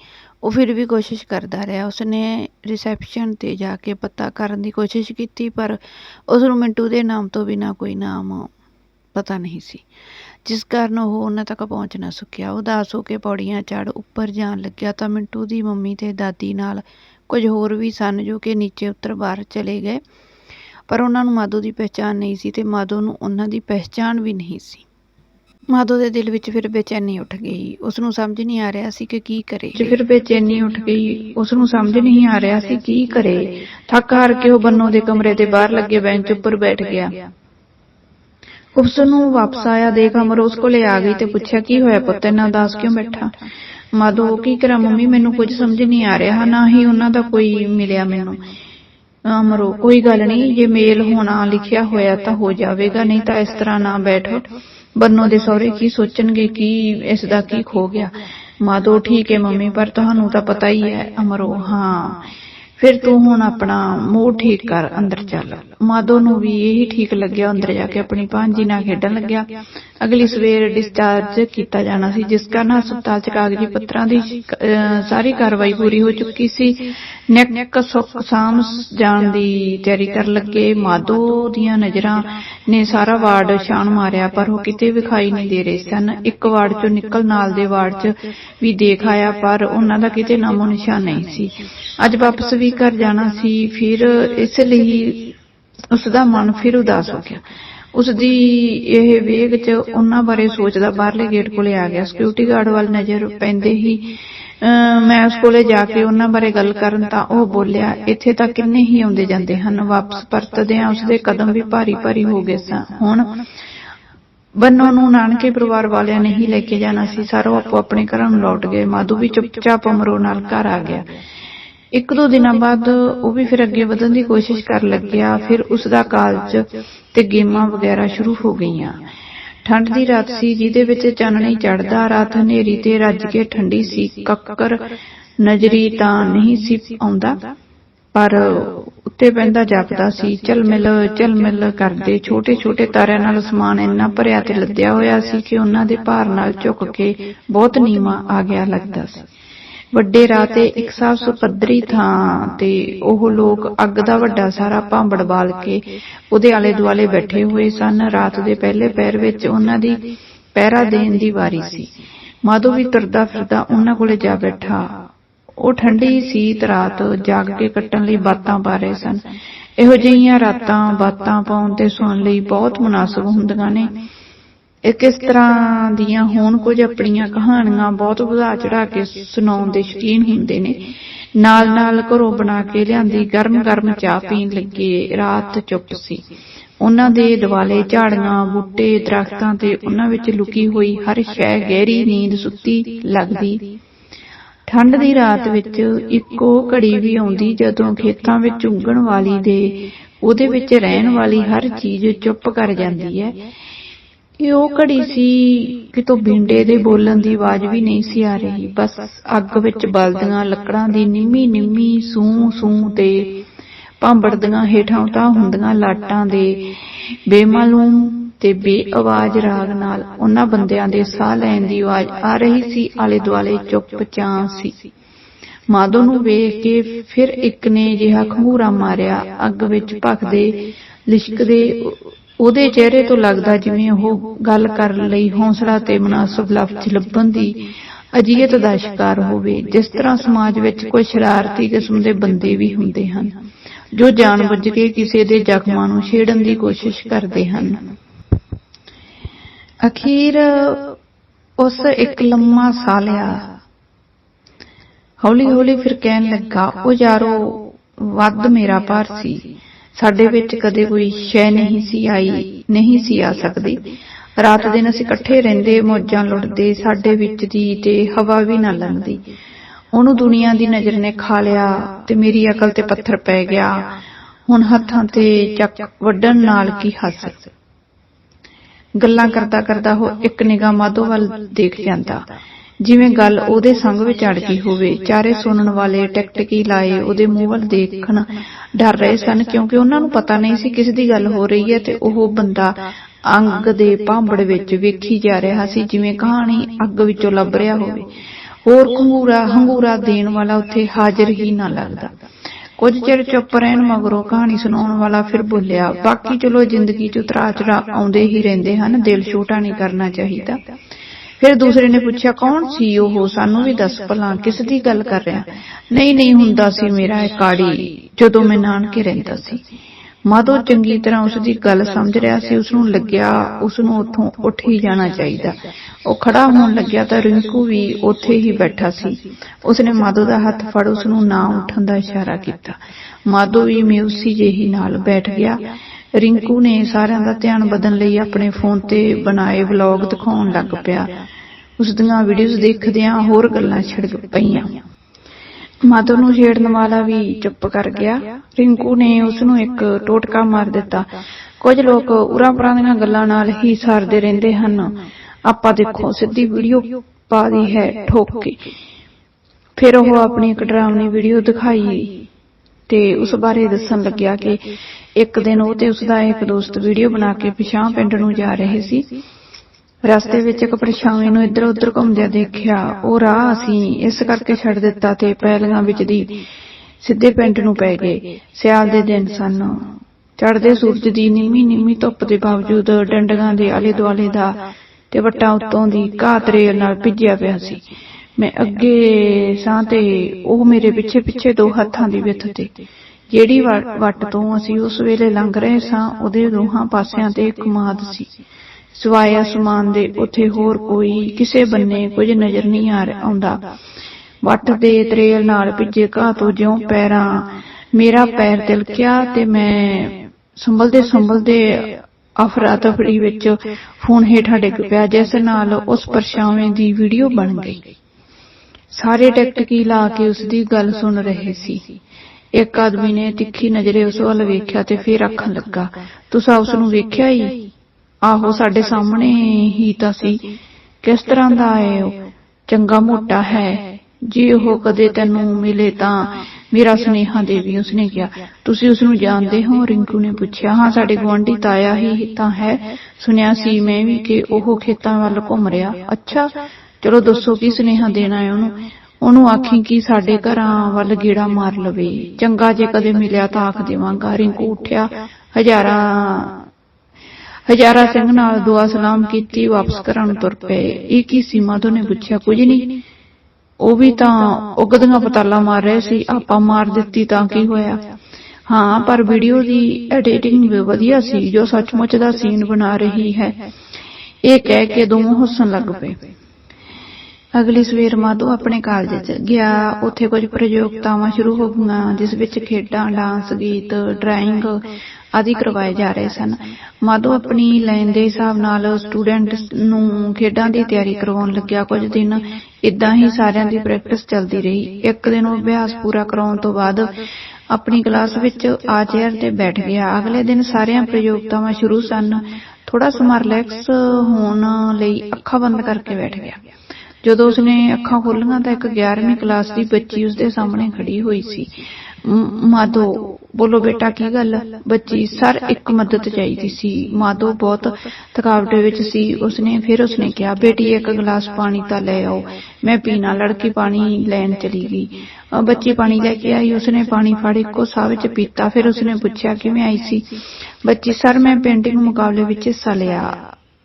ਉਹ ਫਿਰ ਵੀ ਕੋਸ਼ਿਸ਼ ਕਰਦਾ ਰਿਹਾ। ਉਸਨੇ ਰਿਸੈਪਸ਼ਨ ਤੇ ਜਾ ਕੇ ਪਤਾ ਕਰਨ ਦੀ ਕੋਸ਼ਿਸ਼ ਕੀਤੀ, ਪਰ ਉਸ ਨੂੰ ਮਿੰਟੂ ਦੇ ਨਾਮ ਤੋਂ ਬਿਨਾਂ ਕੋਈ ਨਾਮ ਪਤਾ ਨਹੀਂ ਸੀ, ਜਿਸ ਕਾਰਨ ਉਹ ਉਹਨਾਂ ਤੱਕ ਪਹੁੰਚ ਨਾ ਸਕਿਆ। ਉਦਾਸ ਹੋ ਕੇ ਪੌੜੀਆਂ ਚੜ ਉੱਪਰ ਜਾਣ ਲੱਗਿਆ ਤਾਂ ਮਿੰਟੂ ਦੀ ਮੰਮੀ ਤੇ ਦਾਦੀ ਨਾਲ ਕੁਝ ਹੋਰ ਵੀ ਸਨ ਜੋ ਕਿ ਨੀਚੇ ਉੱਤਰ ਬਾਹਰ ਚਲੇ ਗਏ, ਪਰ ਉਹਨਾਂ ਨੂੰ ਮਾਧੋ ਦੀ ਪਹਿਚਾਣ ਨਹੀਂ ਸੀ ਤੇ ਮਾਧੋ ਨੂੰ ਉਹਨਾਂ ਦੀ ਪਹਿਚਾਣ ਵੀ ਨਹੀਂ ਸੀ। ਮਾਧੋ ਦੇ ਦਿਲ ਵਿੱਚ ਫਿਰ ਬੇਚੈਨੀ ਉੱਠ ਗਈ। ਉਸ ਨੂੰ ਸਮਝ ਨਹੀਂ ਆ ਰਿਹਾ ਸੀ ਕਿ ਕੀ ਕਰੇ। ਜੇ ਫਿਰ ਬੇਚੈਨੀ ਉੱਠ ਗਈ ਉਸ ਨੂੰ ਸਮਝ ਨਹੀਂ ਆ ਰਿਹਾ ਸੀ ਕੀ ਕਰੇ। ਥੱਕ ਹਾਰ ਕੇ ਉਹ ਬੰਨੋ ਦੇ ਕਮਰੇ ਦੇ ਬਾਹਰ ਲੱਗੇ ਬੈਂਚ ਉੱਪਰ ਬੈਠ ਗਿਆ। ਉਸ ਨੂੰ ਵਾਪਸ ਆਇਆ ਦੇਖ ਅਮਰ ਉਸ ਕੋਲੇ ਆ ਗਈ ਤੇ ਪੁੱਛਿਆ, ਕੀ ਹੋਇਆ ਪੁੱਤ? ਇੰਨਾ ਉਦਾਸ ਕਿਉਂ ਬੈਠਾ? ਮਾਧੋ ਕੀ ਕਰਾਂ, ਮੰਮੀ, ਮੈਨੂੰ ਕੁਝ ਸਮਝ ਨਹੀਂ ਆ ਰਿਹਾ। ਨਾ ਹੀ ਉਹਨਾਂ ਦਾ ਕੋਈ ਮਿਲਿਆ ਮੈਨੂੰ। ਅਮਰੋ ਕੋਈ ਗੱਲ ਨਹੀਂ, ਜੇ ਮੇਲ ਹੋਣਾ ਲਿਖਿਆ ਹੋਇਆ ਤਾਂ ਹੋ ਜਾਵੇਗਾ, ਨਹੀਂ ਤਾਂ ਇਸ ਤਰ੍ਹਾਂ ਨਾ ਬੈਠੋ। ਬੰਨੋ ਦੇ ਸਹੁਰੇ ਕੀ ਸੋਚਣਗੇ, ਕਿ ਇਸ ਦਾ ਕੀ ਖੋ ਗਿਆ? ਮਾਧੋ ਠੀਕ ਹੈ ਮੰਮੀ, ਪਰ ਤੁਹਾਨੂੰ ਤਾਂ ਪਤਾ ਹੀ ਹੈ ਅਮਰੋ, ਹਾਂ। ਫਿਰ ਤੂੰ ਹੁਣ ਆਪਣਾ ਮੂਡ ਠੀਕ ਕਰ, ਅੰਦਰ ਚੱਲ। ਮਾਧੋ ਨੂੰ ਵੀ ਇਹੀ ਠੀਕ ਲੱਗਿਆ, ਅੰਦਰ ਜਾ ਕੇ ਆਪਣੀ ਭਾਂਜੀ ਨਾਲ ਖੇਡਣ ਲੱਗਿਆ। ਅਗਲੀ ਸਵੇਰ ਡਿਸਚਾਰਜ ਕੀਤਾ ਜਾਣਾ ਸੀ, ਜਿਸ ਕਾਰਨ ਹਸਪਤਾਲ 'ਚ ਕਾਗਜ਼ੀ ਪੱਤਰਾਂ ਦੀ ਸਾਰੀ ਕਾਰਵਾਈ ਪੂਰੀ ਹੋ ਚੁੱਕੀ ਸੀ। ਨਿੱਕ ਸੁੱਖ ਜਾਣ ਦੀ ਤਿਆਰੀ ਕਰਨ ਲੱਗੇ ਮਾਧੋ ਦੀਆਂ ਨਜ਼ਰਾਂ ਨੇ ਸਾਰਾ ਵਾਰਡ ਛਾਣ ਮਾਰਿਆ, ਪਰ ਉਹ ਕਿਤੇ ਵਿਖਾਈ ਨਹੀਂ ਦੇ ਰਹੇ ਸਨ। ਇੱਕ ਵਾਰਡ 'ਚੋਂ ਨਿਕਲ ਨਾਲ ਦੇ ਵਾਰਡ 'ਚ ਵੀ ਦੇਖ ਆਇਆ, ਪਰ ਉਹਨਾਂ ਦਾ ਕਿਤੇ ਨਾਮੋ ਨਿਸ਼ਾਨ ਨਹੀਂ ਸੀ। ਅੱਜ ਵਾਪਸ ਵੀ ਘਰ ਜਾਣਾ ਸੀ, ਫਿਰ ਇਸ ਲਈ ਉਸ ਦਾ ਮਨ ਫਿਰ ਉਦਾਸ ਹੋ ਗਿਆ। ਉਸ ਦੀ ਇਹ ਵੇਗ 'ਚ ਉਹਨਾਂ ਬਾਰੇ ਸੋਚਦਾ ਬਾਹਰਲੇ ਗੇਟ ਕੋਲੇ ਆ ਗਿਆ। ਸਿਕਿਉਰਿਟੀ ਗਾਰਡ ਵੱਲ ਨਜ਼ਰ ਪੈਂਦੇ ਹੀ ਮੈਂ ਉਸ ਕੋਲੇ ਜਾ ਕੇ ਉਹਨਾਂ ਬਾਰੇ ਗੱਲ ਕਰਨ ਤਾਂ ਉਹ ਬੋਲਿਆ, ਇੱਥੇ ਤਾਂ ਕਿੰਨੇ ਹੀ ਆਉਂਦੇ ਜਾਂਦੇ ਹਨ, ਵਾਪਸ ਪਰਤਦਿਆਂ ਉਸਦੇ ਕਦਮ ਵੀ ਭਾਰੀ ਭਾਰੀ ਹੋ ਗਏ ਸਨ ਹੁਣ ਬੰਨੋ ਨੂੰ ਨਾਨਕੇ ਪਰਿਵਾਰ ਵਾਲਿਆਂ ਨੇ ਹੀ ਲੈ ਕੇ ਜਾਣਾ ਸੀ, ਸਾਰੋ ਆਪੋ ਆਪਣੇ ਘਰਾਂ ਨੂੰ ਲੌਟ ਗਏ। ਮਾਧੂ ਵੀ ਚੁੱਪਚਾਪ ਅਮਰੋ ਨਾਲ ਘਰ ਆ ਗਿਆ। ਇੱਕ ਦੋ ਦਿਨਾਂ ਬਾਅਦ ਉਹ ਵੀ ਫਿਰ ਅੱਗੇ ਵਧਣ ਦੀ ਕੋਸ਼ਿਸ਼ ਕਰਨ ਲੱਗਿਆ। ਫਿਰ ਉਸ ਦਾ ਕਾਲਜ ਤੇ ਗੇਮਾਂ ਵਗੈਰਾ ਸ਼ੁਰੂ ਹੋ ਗਈਆਂ। ਠੰਡ ਦੀ ਰਾਤ ਸੀ, ਜਿਹਦੇ ਵਿੱਚ ਚਾਨਣੀ ਚੜਦਾ ਰਾਤ ਹਨੇਰੀ ਤੇ ਰੱਜ ਕੇ ਠੰਡੀ ਸੀ, ਕੱਕਰ ਨਜ਼ਰੀ ਤਾਂ ਨਹੀਂ ਸੀ ਆਉਂਦਾ, ਪਰ ਉੱਤੇ ਪੈਂਦਾ ਜਾਪਦਾ ਸੀ ਝਲਮਿਲ ਝਲਮਿਲ ਕਰਦੇ ਛੋਟੇ ਛੋਟੇ ਤਾਰਿਆਂ ਨਾਲ ਅਸਮਾਨ ਇੰਨਾ ਭਰਿਆ ਤੇ ਲੱਦਿਆ ਹੋਇਆ ਸੀ ਕਿ ਉਹਨਾਂ ਦੇ ਭਾਰ ਨਾਲ ਝੁਕ ਕੇ ਬਹੁਤ ਨੀਵਾਂ ਆ ਗਿਆ ਲੱਗਦਾ ਸੀ। ਵੱਡੇ ਰਾਹ ਤੇ ਇੱਕ ਸਾਫ਼ ਸੁਪੱਧਰੀ ਥਾਂ ਤੇ ਉਹ ਲੋਕ ਅੱਗ ਦਾ ਵੱਡਾ ਸਾਰਾ ਭਾਂਬੜ ਬਾਲ ਕੇ ਉਹਦੇ ਆਲੇ ਦੁਆਲੇ ਬੈਠੇ ਹੋਏ ਸਨ। ਰਾਤ ਦੇ ਪਹਿਲੇ ਪੈਰ ਵਿੱਚ ਉਹਨਾਂ ਦੀ ਪਹਿਰਾ ਦੇਣ ਦੀ ਵਾਰੀ ਸੀ। ਮਾਧੋ ਵੀ ਤੁਰਦਾ ਫਿਰਦਾ ਉਹਨਾਂ ਕੋਲੇ ਜਾ ਬੈਠਾ। ਉਹ ਠੰਡੀ ਸੀਤ ਰਾਤ ਜਾਗ ਕੇ ਕੱਟਣ ਲਈ ਬਾਤਾਂ ਪਾ ਰਹੇ ਸਨ। ਇਹੋ ਜਿਹੀਆਂ ਰਾਤਾਂ ਬਾਤਾਂ ਪਾਉਣ ਤੇ ਸੁਣਨ ਲਈ ਬਹੁਤ ਮੁਨਾਸਬ ਹੁੰਦੀਆਂ ਨੇ। ਇਹ ਕਿਸ ਤਰ੍ਹਾਂ ਦੀਆਂ ਹੋਣ? ਕੁਝ ਆਪਣੀਆਂ ਕਹਾਣੀਆਂ ਬਹੁਤ ਵਧਾ ਚੜਾ ਕੇ ਸੁਣਾਉਣ ਦੇ ਸ਼ੌਕੀਨ ਹੁੰਦੇ ਨੇ। ਨਾਲ ਨਾਲ ਘਰੋਂ ਬਣਾ ਕੇ ਲਿਆਂਦੀ ਗਰਮ-ਗਰਮ ਚਾਹ ਪੀਣ ਲੱਗੇ। ਰਾਤ ਚੁੱਪ ਸੀ। ਉਹਨਾਂ ਦੇ ਦਿਵਾਲੇ ਝਾੜੀਆਂ, ਬੂਟੇ, ਦਰਖਤਾਂ ਤੇ ਉਹਨਾਂ ਵਿੱਚ ਲੁਕੀ ਹੋਈ ਹਰ ਸ਼ੈ ਗਹਿਰੀ ਨੀਂਦ ਸੁੱਤੀ ਲੱਗਦੀ। ਠੰਡ ਦੀ ਰਾਤ ਵਿੱਚ ਇੱਕੋ ਘੜੀ ਵੀ ਆਉਂਦੀ ਜਦੋਂ ਖੇਤਾਂ ਵਿੱਚ ਉਂਗਣ ਵਾਲੀ ਦੇ ਉਹਦੇ ਵਿੱਚ ਰਹਿਣ ਵਾਲੀ ਹਰ ਚੀਜ਼ ਚੁੱਪ ਕਰ ਜਾਂਦੀ ਹੈ। ਇਹ ਉਹ ਘੜੀ ਸੀ, ਕਿਤੋਂ ਬਿੰਡੇ ਦੇ ਬੋਲਣ ਦੀ ਆਵਾਜ਼ ਵੀ ਨਹੀਂ ਸੀ ਆ ਰਹੀ। ਬਸ ਅੱਗ ਵਿੱਚ ਬਲਦੀਆਂ ਲੱਕੜਾਂ ਦੀ ਨਿੰਮੀ ਨਿੰਮੀ ਸੂ ਸੂ ਤੇ ਭਾਂਬੜਦੀਆਂ ਹੇਠਾਂ ਉਤਾਂ ਹੁੰਦੀਆਂ ਲਾਟਾਂ ਦੇ ਬੇਮਾਲੂਮ ਤੇ ਬੇਆਵਾਜ਼ ਰਾਗ ਨਾਲ ਉਹਨਾਂ ਬੰਦਿਆਂ ਦੇ ਸਾਹ ਲੈਣ ਦੀ ਆਵਾਜ਼ ਆ ਰਹੀ ਸੀ ਆਲੇ ਦੁਆਲੇ ਚੁੱਪ ਚਾਂ ਸੀ। ਮਾਧੋ ਨੂੰ ਵੇਖ ਕੇ ਫਿਰ ਇੱਕ ਨੇ ਜਿਹਾ ਖੰਗੂਰਾ ਮਾਰਿਆ, ਅੱਗ ਵਿੱਚ ਭਖਦੇ, ਲਿਸ਼ਕਦੇ ਉਹਦੇ ਚਿਹਰੇ ਤੋਂ ਲੱਗਦਾ ਜਿਵੇਂ ਉਹ ਗੱਲ ਕਰ ਲਈ ਹੌਸਲਾ ਤੇ ਮناسب ਲਫ਼ਜ਼ ਲੱਭਣ ਦੀ ਅਜੀਅਤ ਦਾ ਸ਼ਿਕਾਰ ਹੋਵੇ। ਜਿਸ ਤਰ੍ਹਾਂ ਸਮਾਜ ਵਿੱਚ ਕੋਈ ਸ਼ਰਾਰਤੀ ਕਿਸਮ ਦੇ ਬੰਦੇ ਵੀ ਹੁੰਦੇ ਹਨ, ਜੋ ਜਾਣਬੁੱਝ ਕੇ ਕਿਸੇ ਦੇ ਜ਼ਖਮਾਂ ਨੂੰ ਛੇੜਨ ਦੀ ਕੋਸ਼ਿਸ਼ ਕਰਦੇ ਹਨ। ਅਖੀਰ ਉਸ ਇੱਕ ਲੰਮਾ ਸਾਹ ਲਿਆ ਹੌਲੀ ਹੌਲੀ ਫਿਰ ਕਹਿਣ ਲੱਗਾ, ਉਹ ਯਾਰੋ, ਵੱਧ ਮੇਰਾ ਭਾਰ ਸੀ। ਸਾਡੇ ਵਿੱਚ ਕਦੇ ਕੋਈ ਸ਼ੈ ਨਹੀਂ ਸੀ ਆਈ, ਨਹੀਂ ਸੀ ਆ ਸਕਦੀ। ਰਾਤ ਦਿਨ ਅਸੀਂ ਇਕੱਠੇ ਰਹਿੰਦੇ, ਮੌਜਾਂ ਲੁੱਟਦੇ, ਸਾਡੇ ਵਿੱਚ ਦੀ ਤੇ ਹਵਾ ਵੀ ਨਾ ਲੰਘਦੀ। ਉਹਨੂੰ ਦੁਨੀਆ ਦੀ ਨਜ਼ਰ ਨੇ ਖਾ ਲਿਆ ਤੇ ਮੇਰੀ ਅਕਲ ਤੇ ਪੱਥਰ ਪੈ ਗਿਆ। ਹੁਣ ਹੱਥਾਂ ਤੇ ਚੱਕ ਵੱਢਣ ਨਾਲ ਕੀ ਹੱਸ ਗੱਲਾਂ ਕਰਦਾ ਕਰਦਾ ਉਹ ਇੱਕ ਨਿਗਾਹ ਮਾਧੋ ਵੱਲ ਦੇਖ ਜਾਂਦਾ। ਜਿਵੇਂ ਗੱਲ ਉਹਦੇ ਸੰਗ ਵਿੱਚ ਅੜ ਗਈ ਹੋਵੇ, ਚਾਰੇ ਸੁਣਨ ਵਾਲੇ ਟਿਕਟਕੀ ਲਾਏ, ਉਹਦੇ ਮੂੰਹ ਵੱਲ ਦੇਖਣ ਡਰ ਰਹੇ ਸਨ, ਕਿਉਂਕਿ ਉਹਨਾਂ ਨੂੰ ਪਤਾ ਨਹੀਂ ਸੀ ਕਿਸ ਦੀ ਗੱਲ ਹੋ ਰਹੀ ਹੈ ਤੇ ਉਹ ਬੰਦਾ ਅੰਗ ਦੇ ਭਾਂਬੜ ਵਿੱਚ ਵੇਖੀ ਜਾ ਰਿਹਾ ਸੀ, ਜਿਵੇਂ ਕਹਾਣੀ ਅੱਗ ਵਿੱਚੋਂ ਲੱਭ ਰਿਹਾ ਹੋਵੇ। ਹੋਰ ਖੰਗੂਰਾ ਹੰਗੂਰਾ ਦੇਣ ਵਾਲਾ ਉੱਥੇ ਹਾਜ਼ਰ ਹੀ ਨਾ ਲੱਗਦਾ। ਕੁਝ ਚਿਰ ਚੁੱਪ ਰਹਿਣ ਮਗਰੋਂ ਕਹਾਣੀ ਸੁਣਾਉਣ ਵਾਲਾ ਫਿਰ ਬੋਲਿਆ, ਬਾਕੀ ਚਲੋ ਜ਼ਿੰਦਗੀ 'ਚ ਉਤਰਾ ਚੜਾ ਆਉਂਦੇ ਹੀ ਰਹਿੰਦੇ ਹਨ, ਦਿਲ ਛੋਟਾ ਨਹੀਂ ਕਰਨਾ ਚਾਹੀਦਾ। ਫਿਰ ਦੂਸਰੇ ਨੇ ਪੁੱਛਿਆ, ਕੌਣ ਸੀ ਉਹ? ਸਾਨੂੰ ਵੀ ਦੱਸ ਭਲਾ, ਕਿਸ ਦੀ ਗੱਲ ਕਰ ਰਿਹਾ? ਨਹੀਂ ਨਹੀਂ, ਹੁੰਦਾ ਸੀ ਮੇਰਾ ਇਹ ਕਾੜੀ, ਜਦੋਂ ਮੈਂ ਨਾਨਕੇ ਰਹਿੰਦਾ ਸੀ। ਮਾਧੋ ਚੰਗੀ ਤਰ੍ਹਾਂ ਉਸ ਦੀ ਗੱਲ ਸਮਝ ਰਿਹਾ ਸੀ ਉਸ ਨੂੰ ਲੱਗਿਆ ਉਸ ਨੂੰ ਉੱਥੋਂ ਉੱਠ ਹੀ ਜਾਣਾ ਚਾਹੀਦਾ। ਉਹ ਖੜਾ ਹੋਣ ਲੱਗਿਆ ਤਾਂ ਰਿੰਕੂ ਵੀ ਉੱਥੇ ਹੀ ਬੈਠਾ ਸੀ। ਉਸਨੇ ਮਾਧੋ ਦਾ ਹੱਥ ਫੜ ਉਸ ਨੂੰ ਨਾ ਉੱਠਣ ਦਾ ਇਸ਼ਾਰਾ ਕੀਤਾ। ਮਾਧੋ ਵੀ ਮਿਊਸੀ ਜਿਹੀ ਨਾਲ ਬੈਠ ਗਿਆ। ਰਿੰਕੂ ਨੇ ਸਾਰਿਆਂ ਦਾ ਧਿਆਨ ਬਦਲਣ ਲਈ ਆਪਣੇ ਫੋਨ ਤੇ ਬਣਾਏ ਵਲੌਗ ਦਿਖਾਉਣ ਲੱਗ ਪਿਆ। ਉਸ ਦੀਆਂ ਵੀਡੀਓਜ਼ ਦੇਖਦਿਆਂ ਹੋਰ ਗੱਲਾਂ ਛਿੜ ਪਈਆਂ। ਮਾਧੋ ਨੂੰ ਛੇੜਨ ਵਾਲਾ ਵੀ ਚੁੱਪ ਕਰ ਗਿਆ। ਰਿੰਕੂ ਨੇ ਉਸ ਨੂੰ ਇੱਕ ਟੋਟਕਾ ਮਾਰ ਦਿੱਤਾ। ਕੁਝ ਲੋਕ ਉਰਾਂ ਪਰਾਂ ਦੀਆਂ ਗੱਲਾਂ ਨਾਲ ਹੀ ਸਾਰਦੇ ਰਹਿੰਦੇ ਹਨ। ਆਪਾਂ ਦੇਖੋ, ਸਿੱਧੀ ਵੀਡੀਓ ਪਾ ਦੀ ਹੈ ਠੋਕ ਕੇ। ਫਿਰ ਉਹ ਆਪਣੀ ਇੱਕ ਡਰਾਵਣੀ ਵੀਡੀਓ ਦਿਖਾਈ। ਤੇ ਉਸ ਬਾਰੇ ਦੱਸਣ ਲੱਗਿਆ ਕਿ ਇੱਕ ਦਿਨ ਉਹ ਤੇ ਉਸ ਦਾ ਇੱਕ ਦੋਸਤ ਵੀਡੀਓ ਬਣਾ ਕੇ ਪਿਛਾਂ ਪਿੰਡ ਨੂੰ ਜਾ ਰਹੇ ਸੀ। ਰਸਤੇ ਵਿੱਚ ਇੱਕ ਪਰਛਾਵੇਂ ਨੂੰ ਇੱਧਰ ਉੱਧਰ ਘੁੰਮਦਿਆਂ ਦੇਖਿਆ। ਉਹ ਰਾਹ ਅਸੀਂ ਇਸ ਕਰਕੇ ਛੱਡ ਦਿੱਤਾ ਤੇ ਪੈਲੀਆਂ ਵਿੱਚ ਦੀ ਸਿੱਧੇ ਪਿੰਡ ਨੂੰ ਪੈ ਗਏ। ਸਿਆਲ ਦੇ ਦਿਨ ਸਨ। ਚੜ੍ਹਦੇ ਸੂਰਜ ਦੀ ਨਿੰਮੀ ਨਿੰਮੀ ਧੁੱਪ ਦੇ ਬਾਵਜੂਦ ਡੰਡਗਾਂ ਦੇ ਆਲੇ ਦੁਆਲੇ ਦਾ ਤੇ ਵੱਟਾਂ ਉੱਤੋਂ ਦੀ ਘਾਹ ਤਰੇਲ ਨਾਲ ਭਿੱਜਿਆ ਪਿਆ ਸੀ। ਮੈਂ ਅੱਗੇ ਸਾਂ ਤੇ ਉਹ ਮੇਰੇ ਪਿੱਛੇ ਪਿੱਛੇ ਦੋ ਹੱਥਾਂ ਦੀ ਵਿੱਥ ਤੇ। ਜਿਹੜੀ ਵੱਟ ਤੋਂ ਅਸੀਂ ਉਸ ਵੇਲੇ ਲੰਘ ਰਹੇ ਸਾਂ, ਉਹਦੇ ਦੋਹਾਂ ਪਾਸਿਆਂ ਤੇ ਇੱਕ ਮਾਦ ਸੀ। ਸਿਵਾਏ ਅਸਮਾਨ ਦੇ ਉੱਥੇ ਹੋਰ ਕੋਈ ਕਿਸੇ ਬੰਨੇ ਕੁਝ ਨਜ਼ਰ ਨਹੀਂ ਆ ਆਉਂਦਾ। ਵੱਟ ਦੇ ਤਰੇਲ ਨਾਲ ਭਿੱਜੇ ਘਾਹ ਤੋਂ ਜਿਉਂ ਪੈਰਾਂ, ਮੇਰਾ ਪੈਰ ਤਿਲਕਿਆ ਤੇ ਮੈਂ ਸੰਭਲਦੇ ਸੰਭਲਦੇ ਅਫਰਾ ਤਫਰੀ ਵਿੱਚ ਫੋਨ ਹੇਠਾਂ ਡਿੱਗ ਪਿਆ, ਜਿਸ ਨਾਲ ਉਸ ਪਰਛਾਵੇਂ ਦੀ ਵੀਡੀਓ ਬਣ ਗਈ। ਸਾਰੇ ਟਿਕਟਕੀ ਲਾ ਕੇ ਉਸ ਦੀ ਗੱਲ ਸੁਣ ਰਹੇ ਸੀ। ਇੱਕ ਆਦਮੀ ਨੇ ਤਿੱਖੀ ਨਜ਼ਰੇ ਉਸ ਵੱਲ ਵੇਖਿਆ ਤੇ ਫਿਰ ਆਖਣ ਲੱਗਾ, ਤੁਸੀਂ ਉਸ ਨੂੰ ਵੇਖਿਆ ਹੀ ਆਹੋ, ਸਾਡੇ ਸਾਹਮਣੇ ਹੀ ਤਾਂ ਸੀ। ਕਿਸ ਤਰ੍ਹਾਂ ਦਾ ਹੈ ਉਹ? ਚੰਗਾ ਮੋਟਾ ਹੈ। ਜੇ ਉਹ ਕਦੇ ਤੈਨੂੰ ਮਿਲੇ ਤਾਂ ਮੇਰਾ ਸੁਨੇਹਾ ਦੇਵੀ, ਉਸਨੇ ਕਿਹਾ। ਤੁਸੀਂ ਉਸ ਨੂੰ ਜਾਣਦੇ ਹੋ? ਰਿੰਕੂ ਨੇ ਪੁੱਛਿਆ। ਹਾਂ, ਸਾਡੇ ਗੁਆਂਢੀ ਤਾਇਆ ਹੀ ਤਾਂ ਹੈ। ਸੁਨਿਆ ਸੀ ਮੈਂ ਵੀ ਕਿ ਉਹ ਖੇਤਾਂ ਵੱਲ ਘੁੰਮ ਰਿਹਾ। ਅੱਛਾ ਚਲੋ ਦੱਸੋ ਕੀ ਸੁਨੇਹਾ ਦੇਣਾ ਹੈ ਉਹਨੂੰ? ਉਹਨੂੰ ਆਖੀ ਕਿ ਸਾਡੇ ਘਰਾਂ ਵੱਲ ਗੇੜਾ ਮਾਰ ਲਵੇ। ਚੰਗਾ ਜੇ ਕਦੇ ਮਿਲਿਆ ਤਾਂ ਆਖ ਦੇਵਾਂਗਾ। ਰਿੰਕੂ ਉੱਠਿਆ, ਹਜ਼ਾਰਾਂ, ਹਜ਼ਾਰਾ ਸਿੰਘ ਨਾਲ ਦੁਆ ਸਲਾਮ ਕੀਤੀ, ਵਾਪਸ ਘਰਾਂ ਤੁਰ ਪਏ। ਇਹ ਕੀ ਸੀ ਮਾਧੋ ਨੇ ਪੁੱਛਿਆ? ਕੁਝ ਨਹੀਂ। ਉਹ ਵੀ ਤਾਂ ਉਗਦੀਆਂ ਪਤਾਲਾ ਮਾਰ ਰਹੇ ਸੀ। ਆਪਾਂ ਮਾਰ ਦਿੱਤੀ ਤਾਂ ਕੀ ਹੋਇਆ? ਹਾਂ, ਪਰ ਵੀਡੀਓ ਦੀ ਐਡੀਟਿੰਗ ਵੀ ਵਧੀਆ ਸੀ, ਜੋ ਸੱਚਮੁੱਚ ਦਾ ਸੀਨ ਬਣਾ ਰਹੀ ਹੈ। ਇਹ ਕਹਿ ਕੇ ਦੋਵੇਂ ਹੱਸਣ ਲੱਗ ਪਏ। ਅਗਲੀ ਸਵੇਰ ਮਾਧੋ ਆਪਣੇ ਕਾਲਜ 'ਚ ਗਿਆ। ਉੱਥੇ ਕੁਝ ਪ੍ਰਯੋਗਤਾਵਾਂ ਸ਼ੁਰੂ ਹੋ ਗਈਆਂ, ਜਿਸ ਵਿੱਚ ਖੇਡਾਂ, ਡਾਂਸ, ਗੀਤ, ਡਰਾਇੰਗ ਆਦਿ ਕਰਵਾਏ ਜਾ ਰਹੇ ਸਨ। ਮਾਧੋ ਆਪਣੀ ਲਾਈਨ ਦੇ ਹਿਸਾਬ ਨਾਲ ਸਟੂਡੈਂਟ ਨੂੰ ਖੇਡਾਂ ਦੀ ਤਿਆਰੀ ਕਰਵਾਉਣ ਲੱਗਿਆ। ਕੁਝ ਦਿਨ ਇਦਾਂ ਹੀ ਸਾਰਿਆਂ ਦੀ ਪ੍ਰੈਕਟਿਸ ਚੱਲਦੀ ਰਹੀ। ਇੱਕ ਦਿਨ ਉਹ ਅਭਿਆਸ ਪੂਰਾ ਕਰਾਉਣ ਤੋਂ ਬਾਅਦ ਆਪਣੀ ਕਲਾਸ ਵਿੱਚ ਆ ਚੇਅਰ ਤੇ ਬੈਠ ਗਿਆ। ਅਗਲੇ ਦਿਨ ਸਾਰਿਆਂ ਪ੍ਰਯੋਗਤਾਵਾਂ ਸ਼ੁਰੂ ਸਨ। ਥੋੜਾ ਸਮਾਂ ਰਿਲੈਕਸ ਹੋਣ ਲਈ ਅੱਖਾਂ ਬੰਦ ਕਰਕੇ ਬੈਠ ਗਿਆ। ਜਦੋਂ ਉਸਨੇ ਅੱਖਾਂ ਖੋਲ੍ਹੀਆਂ ਤਾਂ ਇੱਕ 11ਵੀਂ ਕਲਾਸ ਦੀ ਬੱਚੀ ਉਸਦੇ ਸਾਹਮਣੇ ਖੜੀ ਹੋਈ ਸੀ। ਮਾਧੋ, ਬੋਲੋ ਬੇਟਾ, ਕੀ ਗੱਲ? ਬੱਚੀ ਸਰ ਇੱਕ ਮਦਦ ਚਾਹੀਦੀ ਸੀ। ਮਾਧੋ ਬਹੁਤ ਥਕਾਵਟ ਵਿੱਚ ਸੀ। ਉਸਨੇ ਫਿਰ ਉਸਨੇ ਕਿਹਾ, ਬੇਟੀ, ਇੱਕ ਗਲਾਸ ਪਾਣੀ ਤਾਂ ਲੈ ਆਓ। ਮੈਂ ਪੀਣਾ, ਲੜਕੀ ਪਾਣੀ ਲੈਣ ਚਲੀ ਗਈ। ਬੱਚੀ ਪਾਣੀ ਲੈ ਕੇ ਆਈ। ਉਸਨੇ ਪਾਣੀ ਫੜ ਇੱਕੋ ਸਾਹ ਵਿੱਚ ਪੀਤਾ। ਫਿਰ ਉਸਨੇ ਪੁੱਛਿਆ, ਕਿਵੇਂ ਆਈ ਸੀ? ਬੱਚੀ, ਸਰ, ਮੈਂ ਪੇਂਟਿੰਗ ਮੁਕਾਬਲੇ ਵਿੱਚ ਹਿੱਸਾ ਲਿਆ।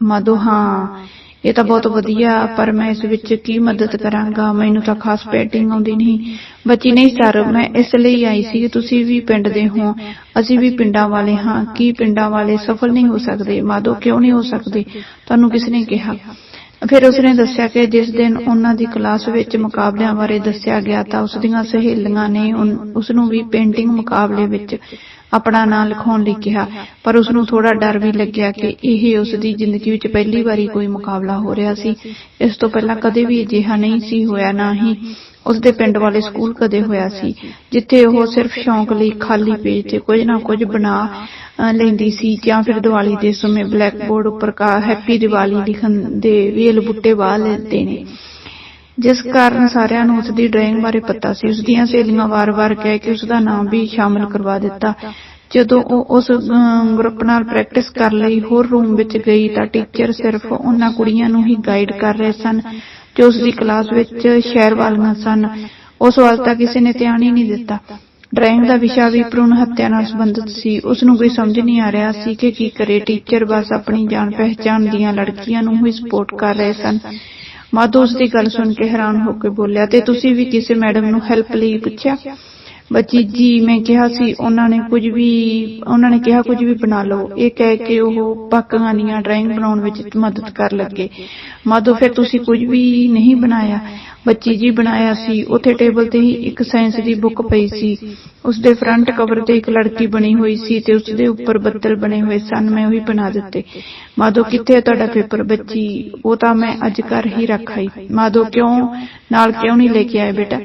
ਮਾਧੋ, ਹਾਂ। ਇਹ ਤਾਂ ਬਹੁਤ ਵਧੀਆ, ਪਰ ਮੈਂ ਇਸ ਵਿੱਚ ਕੀ ਮਦਦ ਕਰਾਂਗਾ? ਮੈਨੂੰ ਤਾਂ ਖਾਸ ਪੇਂਟਿੰਗ ਆਉਂਦੀ ਨਹੀਂ। ਬੱਚੀ, ਨਹੀਂ ਸਰ, ਮੈਂ ਇਸ ਲਈ ਆਈ ਸੀ। ਤੁਸੀਂ ਵੀ ਪਿੰਡ ਦੇ ਹੋ। ਅਸੀਂ ਵੀ ਪਿੰਡਾਂ ਵਾਲੇ ਹਾਂ। ਕੀ ਪਿੰਡਾਂ ਵਾਲੇ ਸਫਲ ਨਹੀਂ ਹੋ ਸਕਦੇ? ਮਾਧੋ, ਕਿਉਂ ਨਹੀਂ ਹੋ ਸਕਦੇ? ਤੁਹਾਨੂੰ ਕਿਸ ਨੇ ਕਿਹਾ? ਫਿਰ ਉਸਨੇ ਦੱਸਿਆ ਕਿ ਜਿਸ ਦਿਨ ਉਹਨਾਂ ਦੀ ਕਲਾਸ ਵਿੱਚ ਮੁਕਾਬਲਿਆਂ ਬਾਰੇ ਦੱਸਿਆ ਗਿਆ ਤਾਂ ਉਸ ਦੀਆਂ ਸਹੇਲੀਆਂ ਨੇ ਉਸ ਨੂੰ ਵੀ ਪੇਂਟਿੰਗ ਮੁਕਾਬਲੇ ਵਿੱਚ ਆਪਣਾ ਨਾਂ ਲਿਖਾਉਣ ਲਈ ਕਿਹਾ। ਪਰ ਉਸ ਨੂੰ ਥੋੜਾ ਡਰ ਵੀ ਲੱਗਿਆ ਕਿ ਇਹ ਉਸ ਦੀ ਜ਼ਿੰਦਗੀ ਵਿੱਚ ਪਹਿਲੀ ਵਾਰੀ ਕੋਈ ਮੁਕਾਬਲਾ ਹੋ ਰਿਹਾ ਸੀ। ਇਸ ਤੋਂ ਪਹਿਲਾਂ ਕਦੇ ਵੀ ਅਜਿਹਾ ਨਹੀਂ ਸੀ ਹੋਇਆ, ਨਾ ਹੀ ਉਸ ਦੇ ਪਿੰਡ ਵਾਲੇ ਸਕੂਲ ਕਦੇ ਹੋਇਆ ਸੀ, ਜਿੱਥੇ ਉਹ ਸਿਰਫ ਸ਼ੌਂਕ ਲਈ ਖਾਲੀ ਪੇਜ ਤੇ ਕੁਝ ਨਾ ਕੁਝ ਬਣਾ ਲੈਂਦੀ ਸੀ ਜਾਂ ਫਿਰ ਦੀਵਾਲੀ ਦੇ ਸਮੇਂ ਬਲੈਕ ਬੋਰਡ ਉੱਪਰ ਕਾ, ਹੈਪੀ ਦੀਵਾਲੀ ਲਿਖਣ ਦੇ ਵੇਲ ਬੁੱਟੇ ਵਾਹ ਲੈਂਦੇ ਨੇ। ਜਿਸ ਕਾਰਨ ਸਾਰਿਆਂ ਨੂੰ ਉਸ ਦੀ ਡਰਾਇੰਗ ਬਾਰੇ ਪਤਾ ਸੀ। ਉਸ ਦੀਆਂ ਸਹੇਲੀਆਂ ਵਾਰ-ਵਾਰ ਕਹਿ ਕੇ ਉਸ ਦਾ ਨਾਮ ਵੀ ਸ਼ਾਮਲ ਕਰਵਾ ਦਿੱਤਾ। ਜਦੋਂ ਉਹ ਉਸ ਗਰੁੱਪ ਨਾਲ ਪ੍ਰੈਕਟਿਸ ਕਰ ਲਈ, ਹੋਰ ਰੂਮ ਵਿੱਚ ਗਈ ਤਾਂ ਟੀਚਰ ਸਿਰਫ ਉਹਨਾਂ ਕੁੜੀਆਂ ਨੂੰ ਹੀ ਗਾਈਡ ਕਰ ਰਹੇ ਸਨ, ਜੋ ਉਸ ਦੀ ਕਲਾਸ ਵਿੱਚ ਸ਼ਹਿਰ ਵਾਲੀਆਂ ਸਨ। ਉਸ ਵੱਲ ਤਾਂ ਕਿਸੇ ਨੇ ਧਿਆਨ ਹੀ ਨਹੀਂ ਦਿੱਤਾ। ਡਰਾਇੰਗ ਦਾ ਵਿਸ਼ਾ ਵੀ ਭਰੂਣ ਹੱਤਿਆ ਨਾਲ ਸੰਬੰਧਿਤ ਸੀ। ਉਸ ਨੂੰ ਕੋਈ ਸਮਝ ਨਹੀਂ ਆ ਰਿਹਾ ਸੀ ਕਿ ਕੀ ਕਰੇ। ਟੀਚਰ ਬਸ ਆਪਣੀ ਜਾਣ ਪਹਿਚਾਣ ਦੀਆਂ ਲੜਕੀਆਂ ਨੂੰ ਹੀ ਸਪੋਰਟ ਕਰ ਰਹੇ ਸਨ। ਮਾਧੋ ਉਸ ਦੀ ਗੱਲ ਸੁਣ ਕੇ ਹੈਰਾਨ ਹੋ ਕੇ ਬੋਲਿਆ, ਤੇ ਤੁਸੀਂ ਵੀ ਕਿਸੇ ਮੈਡਮ ਨੂੰ ਹੈਲਪ ਲਈ ਪੁੱਛਿਆ? ਬੱਚੀ ਜੀ, ਮੈਂ ਕਿਹਾ ਸੀ ਉਹਨਾਂ ਨੇ ਕੁਝ ਵੀ, ਉਹਨਾਂ ਨੇ ਕਿਹਾ ਕੁਝ ਵੀ ਬਣਾ ਲਓ। ਇਹ ਕਹਿ ਕੇ ਉਹ ਪਾਕਾਂ ਦੀਆਂ ਡਰਾਇੰਗ ਬਣਾਉਣ ਵਿੱਚ ਮਦਦ ਕਰ ਲੱਗੇ। ਮਾਧੋ, ਫਿਰ ਤੁਸੀਂ ਕੁਝ ਵੀ ਨਹੀਂ ਬਣਾਇਆ। ਬੱਚੀ ਜੀ ਬਣਾਇਆ ਸੀ। ਉੱਥੇ ਟੇਬਲ ਤੇ ਹੀ ਇੱਕ ਸਾਇੰਸ ਦੀ ਬੁੱਕ ਪਈ ਸੀ। ਉਸ ਦੇ ਫਰੰਟ ਕਵਰ ਤੇ ਇੱਕ ਲੜਕੀ ਬਣੀ ਹੋਈ ਸੀ ਤੇ ਉਸ ਦੇ ਉੱਪਰ ਬੱਦਲ ਬਣੇ ਹੋਏ ਸਨ। ਮੈਂ ਉਹੀ ਬਣਾ ਦਿੱਤੇ। ਮਾਧੋ, ਕਿੱਥੇ ਹੈ ਤੁਹਾਡਾ ਪੇਪਰ ਬੱਚੀ? ਉਹ ਤਾਂ ਮੈਂ ਅੱਜ ਘਰ ਹੀ ਰੱਖ ਆਈ। ਮਾਧੋ, ਕਿਉਂ? ਨਾਲ ਕਿਉਂ ਨਹੀਂ ਲੈ ਕੇ ਆਏ ਬੇਟਾ?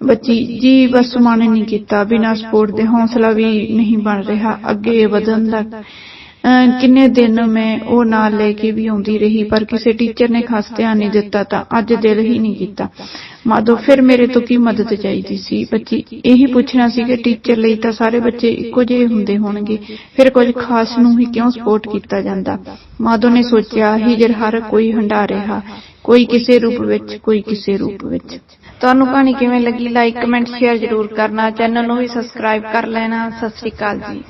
ਬੱਚੀ ਜੀ ਬਸ ਮਨ ਨਹੀਂ ਕੀਤਾ, ਬਿਨਾਂ ਸਪੋਰਟ ਦੇ ਹੌਸਲਾ ਵੀ ਨਹੀਂ ਬਣ ਰਿਹਾ, ਅੱਗੇ ਵਧਣ ਦਾ ਕਿੰਨੇ ਦਿਨ ਮੈਂ ਉਹ ਨਾਲ ਲੈ ਕੇ ਵੀ ਆਉਂਦੀ ਰਹੀ, ਪਰ ਕਿਸੇ ਟੀਚਰ ਨੇ ਖਾਸ ਧਿਆਨ ਨਹੀਂ ਦਿੱਤਾ ਤਾਂ ਅੱਜ ਦਿਲ ਹੀ ਨਹੀਂ ਕੀਤਾ। ਮਾਧੋ, ਫਿਰ ਮੇਰੇ ਤੋਂ ਕੀ ਮਦਦ ਚਾਹੀਦੀ ਸੀ? ਬੱਚੀ, ਇਹੀ ਪੁੱਛਣਾ ਸੀ ਕਿ ਟੀਚਰ ਲਈ ਤਾਂ ਸਾਰੇ ਬੱਚੇ ਇੱਕੋ ਜਿਹੇ ਹੁੰਦੇ ਹੋਣਗੇ, ਫਿਰ ਕੁਝ ਖਾਸ ਨੂੰ ਹੀ ਕਿਉਂ ਸਪੋਰਟ ਕੀਤਾ ਜਾਂਦਾ? ਮਾਧੋ ਨੇ ਸੋਚਿਆ, ਹੀਜਰ ਹਰ ਕੋਈ ਹੰਡਾ ਰਿਹਾ, ਕੋਈ ਕਿਸੇ ਰੂਪ ਵਿੱਚ, ਕੋਈ ਕਿਸੇ ਰੂਪ ਵਿੱਚ। ਤੁਹਾਨੂੰ ਕਹਾਣੀ ਕਿਵੇਂ ਲੱਗੀ? ਲਾਈਕ ਕਮੈਂਟ ਸ਼ੇਅਰ ਜ਼ਰੂਰ ਕਰਨਾ ਚੈਨਲ ਨੂੰ ਵੀ ਸਬਸਕ੍ਰਾਈਬ ਕਰ ਲੈਣਾ। ਸਤਿ ਸ੍ਰੀ ਅਕਾਲ ਜੀ।